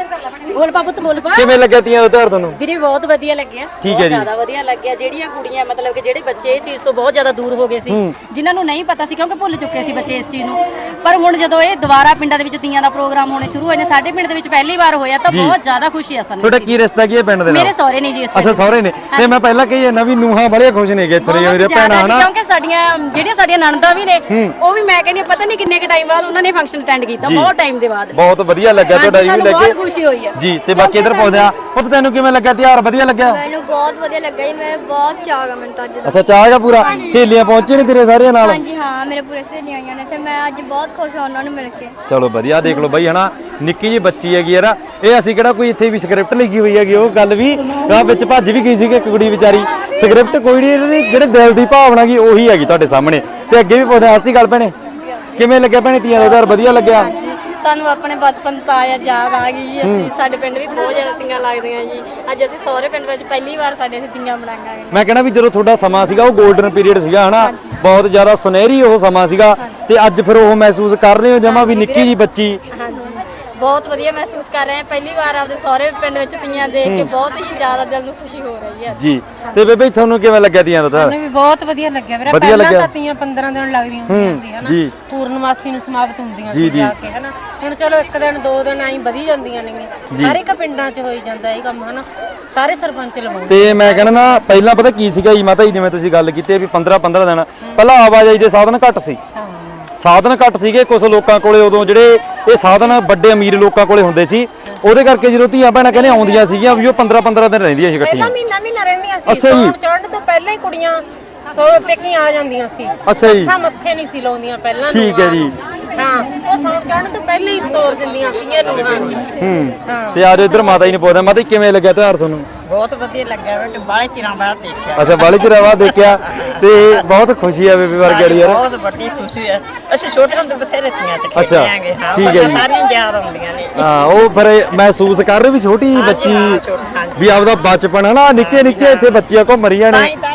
ਬੋਲ ਪਾ ਪੁੱਤ ਬੋਲ ਪਾ। ਕਿਵੇਂ ਲੱਗਿਆ ਤੀਆਂ ਦਾ ਤਿਉਹਾਰ ਤੁਹਾਨੂੰ? ਵੀਰੇ ਬਹੁਤ ਵਧੀਆ ਲੱਗਿਆ। ਬਹੁਤ ਜੀ। ਜ਼ਿਆਦਾ ਵਧੀਆ ਲੱਗਿਆ। ਜਿਹੜੀਆਂ ਕੁੜੀਆਂ ਮਤਲਬ ਕਿ ਜਿਹੜੇ ਬੱਚੇ ਇਹ ਚੀਜ਼ ਤੋਂ ਬਹੁਤ ਜ਼ਿਆਦਾ ਦੂਰ ਹੋ ਗਏ ਸੀ ਜਿਨ੍ਹਾਂ ਨੂੰ ਨਹੀਂ ਪਤਾ ਸੀ ਕਿਉਂਕਿ ਭੁੱਲ ਚੁੱਕੇ ਸੀ ਬੱਚੇ ਇਸ ਚੀਜ਼ ਨੂੰ। ਪਰ ਹੁਣ ਜਦੋਂ ਇਹ ਦੁਬਾਰਾ ਪਿੰਡਾਂ ਦੇ ਵਿੱਚ ਤੀਆਂ ਦਾ ਪ੍ਰੋਗਰਾਮ ਹੋਣੇ ਸ਼ੁਰੂ ਹੋਏ ਨੇ ਸਾਡੇ ਪਿੰਡ ਦੇ ਵਿੱਚ ਪਹਿਲੀ ਵਾਰ ਹੋਇਆ ਤਾਂ ਜੀ। ਬਹੁਤ ਜ਼ਿਆਦਾ ਖੁਸ਼ੀ ਆ ਸਾਨੂੰ ਤੁਹਾਡਾ ਇਸ ਚੀਜ਼ ਕੀ ਰਿਸ਼ਤਾ ਕੀ ਹੈ ਪਿੰਡ ਦੇ ਨਾਲ? ਮੇਰੇ ਸਹੁਰੇ ਨੇ ਜੀ ਇਸ ਪਿੰਡ। ਸਹੁਰੇ ਨੇ। ਤੇ ਮੈਂ ਪਹਿਲਾਂ ਕਹੀ ਜਾਂਦਾ ਵੀ ਨੂਹਾਂ ਬੜੇ ਖੁਸ਼ ਨੇ ਕਿ ਚਲੇ ਬਹੁਤ ਮੇਰੇ ਜ਼ਿਆਦਾ ਭੈਣਾਂ ਹਨਾ? ਕਿਉਂਕਿ ਸਾਡੀਆਂ ਜਿਹੜੀਆਂ ਸਾਡੀਆਂ ਨਣਦਾਂ ਵੀ ਨੇ ਉਹ ਵੀ ਮੈਂ ਕਹਿੰਦੀ ਹਾਂ, ਪਤਾ ਨਹੀਂ ਕਿੰਨੇ ਕ ਟਾਈਮ ਬਾਅਦ ਉਹਨਾਂ ਨੇ ਫੰਕਸ਼ਨ ਅਟੈਂਡ ਕੀਤਾ। ਬਹੁਤ ਟਾਈਮ ਦੇ ਬਾਅਦ। ਬਹੁਤ ਵਧੀਆ ਲੱਗਿਆ ਤੁਹਾਡਾ ਸਾਨੂੰ ਲੱਗੇ ਬਹੁਤ ਖੁਸ਼ੀ ਹੋਈ ਹੈ ਜੀ ਤੇ ਬਾਕੀ ਇਧਰ ਪੁੱਛਦੇ ਆ ਪੁੱਤ ਤੈਨੂੰ ਕਿਵੇਂ ਲੱਗਾ ਤਿਉਹਾਰ ਵਧੀਆ ਲੱਗਿਆ? ਮੈਨੂੰ ਬਹੁਤ ਵਧੀਆ ਲੱਗਾ ਜੀ ਮੈਂ ਬਹੁਤ ਚਾਹ ਗਾ ਮੈਨੂੰ ਤਾਂ ਅੱਜ ਦਾ। ਅੱਛਾ ਚਾਹ ਹੈਗਾ ਪੂਰਾ? ਸਹੇਲੀਆਂ ਪਹੁੰਚੇ ਨੇ ਤੇਰੇ ਸਾਰਿਆਂ ਨਾਲ? ਹਾਂਜੀ ਹਾਂ ਮੇਰੇ ਪੂਰੇ ਸਹੇਲੀਆਂ ਆਈਆਂ ਨੇ ਤੇ ਮੈਂ ਅੱਜ ਬਹੁਤ ਖੁਸ਼ ਹਾਂ ਉਹਨਾਂ ਨੂੰ ਮਿਲ ਕੇ। ਚਲੋ ਵਧੀਆ ਦੇਖ ਲਓ ਬਾਈ ਹਨਾ ਨਿੱਕੀ ਜੀ ਬੱਚੀ ਹੈਗੀ ਯਾਰ। ਇਹ ਅਸੀਂ ਕਿਹੜਾ ਕੋਈ ਇੱਥੇ ਵੀ ਸਕ੍ਰਿਪਟ ਲਿਖੀ ਹੋਈ ਹੈਗੀ ਉਹ ਗੱਲ ਵੀ ਆ ਵਿੱਚ ਭੱਜ ਵੀ ਗਈ ਸੀ ਇੱਕ ਕੁੜੀ ਵਿਚਾਰੀ। ਸਕ੍ਰਿਪਟ ਕੋਈ ਨਹੀਂ ਇਹਦੀ ਜਿਹੜੇ ਦਿਲ ਦੀ ਭਾਵਨਾ ਗੀ ਉਹੀ ਹੈਗੀ ਤੁਹਾਡੇ ਸਾਹਮਣੇ। ਤੇ ਅੱਗੇ ਵੀ ਪੁੱਛਦੇ ਅਸੀਂ ਗੱਲ ਭੈਣੇ। ਕਿਵੇਂ ਲੱਗਿਆ ਭੈਣੇ ਤੀਆਂ ਦਾ ਤਿਉਹਾਰ? ਵਧੀਆ ਲੱਗਿਆ? ਸਾਨੂੰ ਆਪਣੇ ਬਚਪਨ ਤਾਂ ਆਇਆ ਯਾਦ ਆ ਗਈ ਜੀ। ਅਸੀਂ ਸਾਡੇ ਪਿੰਡ ਵੀ ਬਹੁਤ ਜ਼ਿਆਦਾ ਤੀਆਂ ਲੱਗਦੀਆਂ ਜੀ। ਅੱਜ ਅਸੀਂ ਸਹੁਰੇ ਪਿੰਡ ਵਿੱਚ ਪਹਿਲੀ ਵਾਰ ਸਾਡੇ ਅਸੀਂ ਤੀਆਂ ਮਨਾਵਾਂਗੇ ਮੈਂ ਕਹਿੰਦਾ ਵੀ ਜਦੋਂ ਤੁਹਾਡਾ ਸਮਾਂ ਸੀਗਾ ਉਹ 골ਡਨ ਪੀਰੀਅਡ ਸੀਗਾ ਹਨਾ? ਬਹੁਤ ਜ਼ਿਆਦਾ ਸੁਨਹਿਰੀ ਉਹ ਸਮਾਂ ਸੀਗਾ। ਤੇ ਅੱਜ ਫਿਰ ਉਹ ਮਹਿਸੂਸ ਕਰ ਰਹੇ ਹੋ ਜਮਾ ਵੀ ਨਿੱਕੀ ਜੀ ਬੱਚੀ। ਹਾਂਜੀ। ਬਹੁਤ ਵਧੀਆ ਮਹਿਸੂਸ ਕਰ ਰਹੇ ਹਾਂ। ਪਹਿਲੀ ਵਾਰ ਆਪਦੇ ਸਹੁਰੇ ਪਿੰਡ ਵਿੱਚ ਤੀਆਂ ਦੇਖ ਕੇ ਬਹੁਤ ਹੀ ਜ਼ਿਆਦਾ ਦਿਲ ਨੂੰ ਖੁਸ਼ੀ ਹੋ ਰਹੀ ਹੈ। ਜੀ। ਤੇ ਬੇਬੇ ਤੁਹਾਨੂੰ ਕਿਵੇਂ ਲੱਗਿਆ ਤੀਆਂ ਦਾ ਤਿਉਹਾਰ ਵੀ ਬਹੁਤ ਵਧੀਆ ਲੱਗਿਆ ਵੀਰੇ। ਵਧੀਆ ਪਹਿਲਾਂ ਲੱਗਿਆ? ਤਾਂ ਤੀਆਂ 15 ਦਿਨ ਲੱਗਦੀਆਂ ਹੁੰਦੀਆਂ ਸੀ ਹਨਾ? ਜੀ। ਪੂਰਨਮਾਸੀ ਨੂੰ ਸਮਾਪਤ ਹੁੰਦੀਆਂ ਜੀ, ਸੀ ਜੀ। ਜਾ ਕੇ ਹਨਾ? ਹੁਣ ਚਲੋ ਇੱਕ ਦਿਨ ਦੋ ਦਿਨ ਆਈ ਵਧੀ ਜਾਂਦੀਆਂ ਨੇ। ਜੀ। ਹਰ ਇੱਕ ਪਿੰਡਾਂ 'ਚ ਹੋਈ ਜਾਂਦਾ ਇਹ ਕੰਮ ਹਨਾ? ਸਾਰੇ ਸਰਪੰਚ ਲਵਾਉਂਦੇ ਤੇ ਮੈਂ ਕਹਿੰਦਾ ਨਾ ਪਹਿਲਾਂ ਪਤਾ ਕੀ ਸੀਗਾ ਜੀ ਮਾਤਾ ਜੀ ਜਿਵੇਂ ਤੁਸੀਂ ਗੱਲ ਕੀਤੀ ਹੈ ਵੀ 15 15 ਦਿਨ। ਪਹਿਲਾਂ ਆਵਾਜਾਈ ਦੇ ਸਾਧਨ ਘੱਟ ਸੀ। ਸਾਧਨ ਘੱਟ ਸੀਗੇ ਕੁਝ ਲੋਕਾਂ ਕੋਲੇ ਉਦੋਂ ਜਿਹੜੇ ਇਹ ਸਾਧਨ ਵੱਡੇ ਅਮੀਰ ਲੋਕਾਂ ਕੋਲੇ ਹੁੰਦੇ ਸੀ ਉਹਦੇ ਕਰਕੇ ਜਦੋਂ ਧੀਆਂ ਭੈਣਾਂ ਕਹਿੰਦੇ ਆਉਂਦੀਆਂ ਸੀਗੀਆਂ ਵੀ ਉਹ 15 15 ਦਿਨ ਰਹਿੰਦੀਆਂ ਸੀ ਇਕੱਠੀਆਂ ਪਹਿਲਾਂ ਮਹੀਨਾ ਮਹੀਨਾ ਰਹਿੰਦੀਆਂ ਸੀ। ਸੌਣ ਚੜ੍ਹਨ ਤੋਂ ਪਹਿਲਾਂ ਹੀ ਕੁੜੀਆਂ ਸੋ ਪੇਕੀਆਂ ਆ ਜਾਂਦੀਆਂ ਸੀ ਅੱਛਾ ਜੀ। ਮੱਥੇ ਨਹੀਂ ਸੀ ਲਾਉਂਦੀਆਂ ਪਹਿਲਾਂ ਠੀਕ ਹੈ ਜੀ। ਨੂੰ। ਹਾਂ ਉਹ ਸੌਣ ਚੜ੍ਹਨ ਤੋਂ ਪਹਿਲਾਂ ਹੀ ਤੋਰ ਦਿੰਦੀਆਂ ਸੀਗੀਆਂ ਨੂੰਹਾਂ ਨੂੰ। ਹੂੰ ਹਾਂ। ਤੇ ਆਜੋ ਇੱਧਰ ਮਾਤਾ ਜੀ ਨੂੰ ਪੁੱਛਦੇ ਮਾਤਾ ਜੀ ਕਿਵੇਂ ਲੱਗਿਆ ਤਿਉਹਾਰ ਤੁਹਾਨੂੰ? ਬਹੁਤ ਵਧੀਆ ਲੱਗਾ ਬੇਟੇ ਬਾਲੇ ਚਿਰਾਂ ਬਾਅਦ ਦੇਖਿਆ। ਅੱਛਾ ਬਾਲੀ ਚਿਰਾਂ ਬਾਅਦ ਦੇਖਿਆ ਤੇ ਬਹੁਤ ਖੁਸ਼ੀ ਆ ਬੇਬੀ ਵਰਗੇ ਯਾਰ। ਬਹੁਤ ਵੱਡੀ ਖੁਸ਼ੀ ਹੈ ਅਸੀਂ ਛੋਟੇ ਹੁੰਦੇ ਬਥੇਰੇ ਤੀਆਂ ਚ ਅੱਛਾ, ਹਾਂ ਠੀਕ ਹੈ ਬੜੀਆਂ ਜੀ। ਸਾਰੀਆਂ ਯਾਦ ਆਉਂਦੀਆਂ ਨੇ। ਹਾਂ ਉਹ ਫਿਰ ਇਹ ਮਹਿਸੂਸ ਕਰ ਰਹੇ ਵੀ ਛੋਟੀ ਬੱਚੀ ਵੀ ਆਪਦਾ ਬਚਪਨ ਹਨਾ ਨਿੱਕੇ ਨਿੱਕੇ ਇੱਥੇ ਬੱਚੀਆਂ ਘੁੰਮ ਰਹੀਆਂ ਤਾਂ ਨੇ ਹੀ ਤਾਂ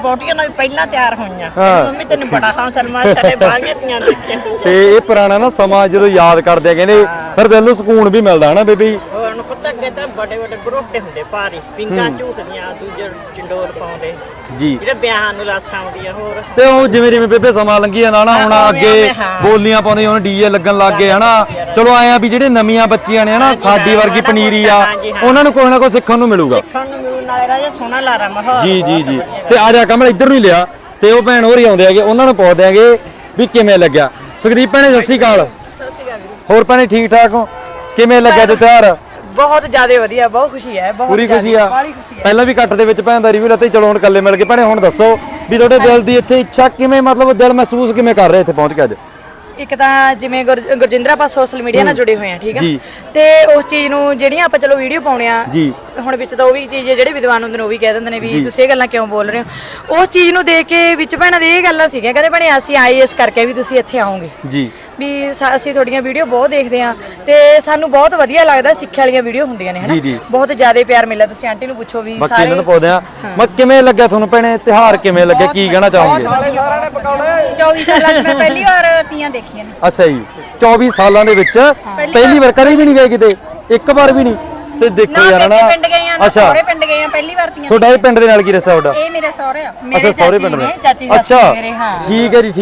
ਬੋਟੀਆਂ ਨਾਲ ਵੀ ਪਹਿਲਾਂ ਤਿਆਰ ਹੋਈਆਂ। ਹਾਂ। ਮੰਮੀ ਤੈਨੂੰ ਬੜਾ ਹੌਸਲਾ ਮਾਰ ਸਾਡੇ ਬਾਹਰੀਆਂ ਤੀਆਂ ਦੇਖੀਆਂ। ਤੇ ਇਹ ਪੁਰਾਣਾ ਨਾ ਸਮਾਂ ਜਦੋਂ ਯਾਦ ਕਰਦੇ ਆ ਕਹਿੰਦੇ ਫਿਰ ਦਿਲ ਨੂੰ ਸਕੂਨ ਵੀ ਮਿਲਦਾ ਹਨਾ ਬੇਬੀ? ਹੋਰ ਨੂੰ ਪਤਾ ਅੱਗੇ ਤਾਂ ਬੜੇ ਬੜੇ ਬਰੋਟੇ ਹੁੰਦੇ ਭਾਰੀ ਪਿੰਗਾ ਝੂਕਦੀਆਂ ਦੂਜੇ ਚੰਡੋਲ ਪਾਉਂਦੇ। ਜੀ। ਜਿਹੜੇ ਵਿਆਹਾਂ ਨੂੰ ਲਾਸਾਂ ਆਉਂਦੀਆਂ ਹੋਰ। ਤੇ ਉਹ ਜਿਵੇਂ ਜਿਵੇਂ ਬੇਬੇ ਸਮਾਂ ਲੰਘੀ ਜਾਂਦਾ ਨਾ ਹੁਣ ਅੱਗੇ। ਬੋਲੀਆਂ ਪਾਉਂਦੇ ਹੁਣ ਡੀਜੇ ਲੱਗਣ ਲੱਗ ਗਏ ਹਨਾ। ਚਲੋ ਆਏ ਆ ਵੀ ਜਿਹੜੇ ਨਵੀਆਂ ਬੱਚੀਆਂ ਨੇ ਹਨਾ ਸਾਡੀ ਵਰਗੀ ਪਨੀਰੀ ਆ। ਉਹਨਾਂ ਨੂੰ ਕੋਈ ਨਾ ਕੋਈ ਸਿੱਖਣ ਨੂੰ ਮਿਲੂਗਾ। ਸਿੱਖਣ ਨੂੰ ਮਿਲੂ ਨਾਲੇ ਰਾਜਾ ਸੋਹਣਾ ਲਾਰਾ ਮਾਹੌਲ ਜੀ ਜੀ ਜੀ। ਤੇ ਆ ਜਾ ਕਮਲ ਇੱਧਰ ਨੂੰ ਹੀ ਲਿਆ। ਤੇ ਉਹ ਭੈਣ ਹੋਰ ਹੀ ਆਉਂਦੇ ਹੈਗੇ ਉਹਨਾਂ ਨੂੰ ਪੁੱਛਦੇ ਹੈਗੇ ਵੀ ਕਿਵੇਂ ਲੱਗਿਆ। ਸੁਖਦੀਪ ਭੈਣੇ ਸਤਿ ਸ਼੍ਰੀ ਅਕਾਲ। ਹੋਰ ਭੈਣੇ ਠੀਕ ਠਾਕ ਹੋ? ਕਿਵੇਂ ਲੱਗਿਆ ਤੇ ਤਿਉਹਾਰ? ਬਹੁਤ ਜ਼ਿਆਦਾ ਵਧੀਆ ਬਹੁਤ ਖੁਸ਼ੀ ਹੈ ਬਹੁਤ ਪੂਰੀ ਖੁਸ਼ੀ ਆ। ਪਹਿਲਾਂ ਵੀ ਕੱਟ ਦੇ ਵਿੱਚ ਭੈਣ ਦਾ ਰਿਵਿਊ ਲੱਤੇ ਚਲੋ ਹੁਣ ਇਕੱਲੇ ਮਿਲ ਕੇ ਭੈਣੇ ਹੁਣ ਦੱਸੋ ਵੀ ਤੁਹਾਡੇ ਦਿਲ ਦੀ ਇੱਥੇ ਇੱਛਾ ਕਿਵੇਂ ਮਤਲਬ ਦਿਲ ਮਹਿਸੂਸ ਕਿਵੇਂ ਕਰ ਰਹੇ ਇੱਥੇ ਪਹੁੰਚ ਕੇ ਅੱਜ? ਇੱਕ ਤਾਂ ਜਿਵੇਂ ਗੁਰ- ਗੁਰਜਿੰਦਰ ਆਪਾਂ ਸੋਸ਼ਲ ਮੀਡੀਆ ਨਾਲ ਜੁੜੇ ਹੋਏ ਆ ਠੀਕ ਆ? ਜੀ। ਤੇ ਉਸ ਚੀਜ਼ ਨੂੰ ਜਿਹੜੀਆਂ ਆਪਾਂ ਚਲੋ ਵੀਡੀਓ ਪਾਉਣੇ ਆ ਜੀ। ਹੁਣ ਵਿੱਚ ਤਾਂ ਉਹ ਵੀ ਚੀਜ਼ ਹੈ ਜਿਹੜੇ ਵਿਦਵਾਨ ਹੁੰਦੇ ਨੇ ਉਹ ਵੀ ਕਹਿ ਦਿੰਦੇ ਨੇ ਵੀ ਤੁਸੀਂ ਇਹ ਗੱਲਾਂ ਕਿਉਂ ਬੋਲ ਰਹੇ ਹੋ? ਉਸ ਚੀਜ਼ ਨੂੰ ਦੇਖ ਕੇ ਵਿੱਚ ਭੈਣਾਂ ਦੀ ਇਹ ਗੱਲਾਂ ਸੀਗੀਆਂ ਕਹਿੰਦੇ ਭੈਣੇ ਅਸੀਂ ਆਈਐਸ ਕਰਕੇ ਵੀ ਤੁਸੀਂ ਇੱਥੇ ਆਓਗੇ। ਜੀ। ਵੀ ਸਾ- ਅਸੀਂ ਤੁਹਾਡੀਆਂ ਵੀਡੀਓ ਬਹੁਤ ਦੇਖਦੇ ਆ ਤੇ ਸਾਨੂੰ ਬਹੁਤ ਵਧੀਆ ਲੱਗਦਾ ਸਿੱਖਿਆ ਵਾਲੀਆਂ ਵੀਡੀਓ ਹੁੰਦੀਆਂ ਨੇ ਜੀ, ਜੀ। ਹਨਾ ਬਹੁਤ ਜ਼ਿਆਦਾ ਪਿਆਰ ਮਿਲਿਆ ਤੁਸੀਂ ਆਂਟੀ ਨੂੰ ਪੁੱਛੋ ਵੀ ਬਾਕੀ ਇਹਨਾਂ ਨੂੰ ਪੁੱਛਦੇ ਆ ਮੈਂ ਕਿਵੇਂ ਲੱਗਿਆ ਤੁਹਾਨੂੰ ਭੈਣੇ ਤਿਉਹਾਰ ਕਿਵੇਂ ਲੱਗਿਆ ਕੀ ਕਹਿਣਾ ਚਾਹੋਗੇ? 24 ਸਾਲਾਂ 'ਚ ਮੈਂ ਪਹਿਲੀ ਵਾਰ ਤੀਆਂ ਦੇਖੀਆਂ ਨੇ। ਅੱਛਾ ਜੀ 24 ਸਾਲਾਂ ਦੇ ਵਿੱਚ ਪਹਿਲੀ ਵਾਰ। ਕਦੇ ਵੀ ਨਹੀਂ ਗਏ ਕਿਤੇ ਇੱਕ ਵਾਰ ਵੀ ਨਹੀਂ। ਤੇ ਦੇਖੋ ਯਾਰ ਨਾ ਪਿੰਡ ਗਏ ਆ ਨਾ ਅੱਛਾ। ਸਹੁਰੇ ਪਿੰਡ ਗਏ ਆ ਪਹਿਲੀ ਵਾਰ ਤੀਆਂ ਤੁਹਾਡਾ ਇਹ ਪਿੰਡ ਦੇ ਨਾਲ ਕੀ ਰਿਸ਼ਤਾ ਤੁਹਾਡਾ? ਇਹ ਮੇਰੇ ਸਹੁਰੇ ਆ ਅੱਛਾ ਸਹੁਰੇ ਪਿੰਡ ਨੇ, ਚਾਚੀ ਸੱਸ ਅੱਛਾ। ਮੇਰੇ, ਹਾਂ। ਠੀਕ ਹੈ ਜੀ ਠੀਕ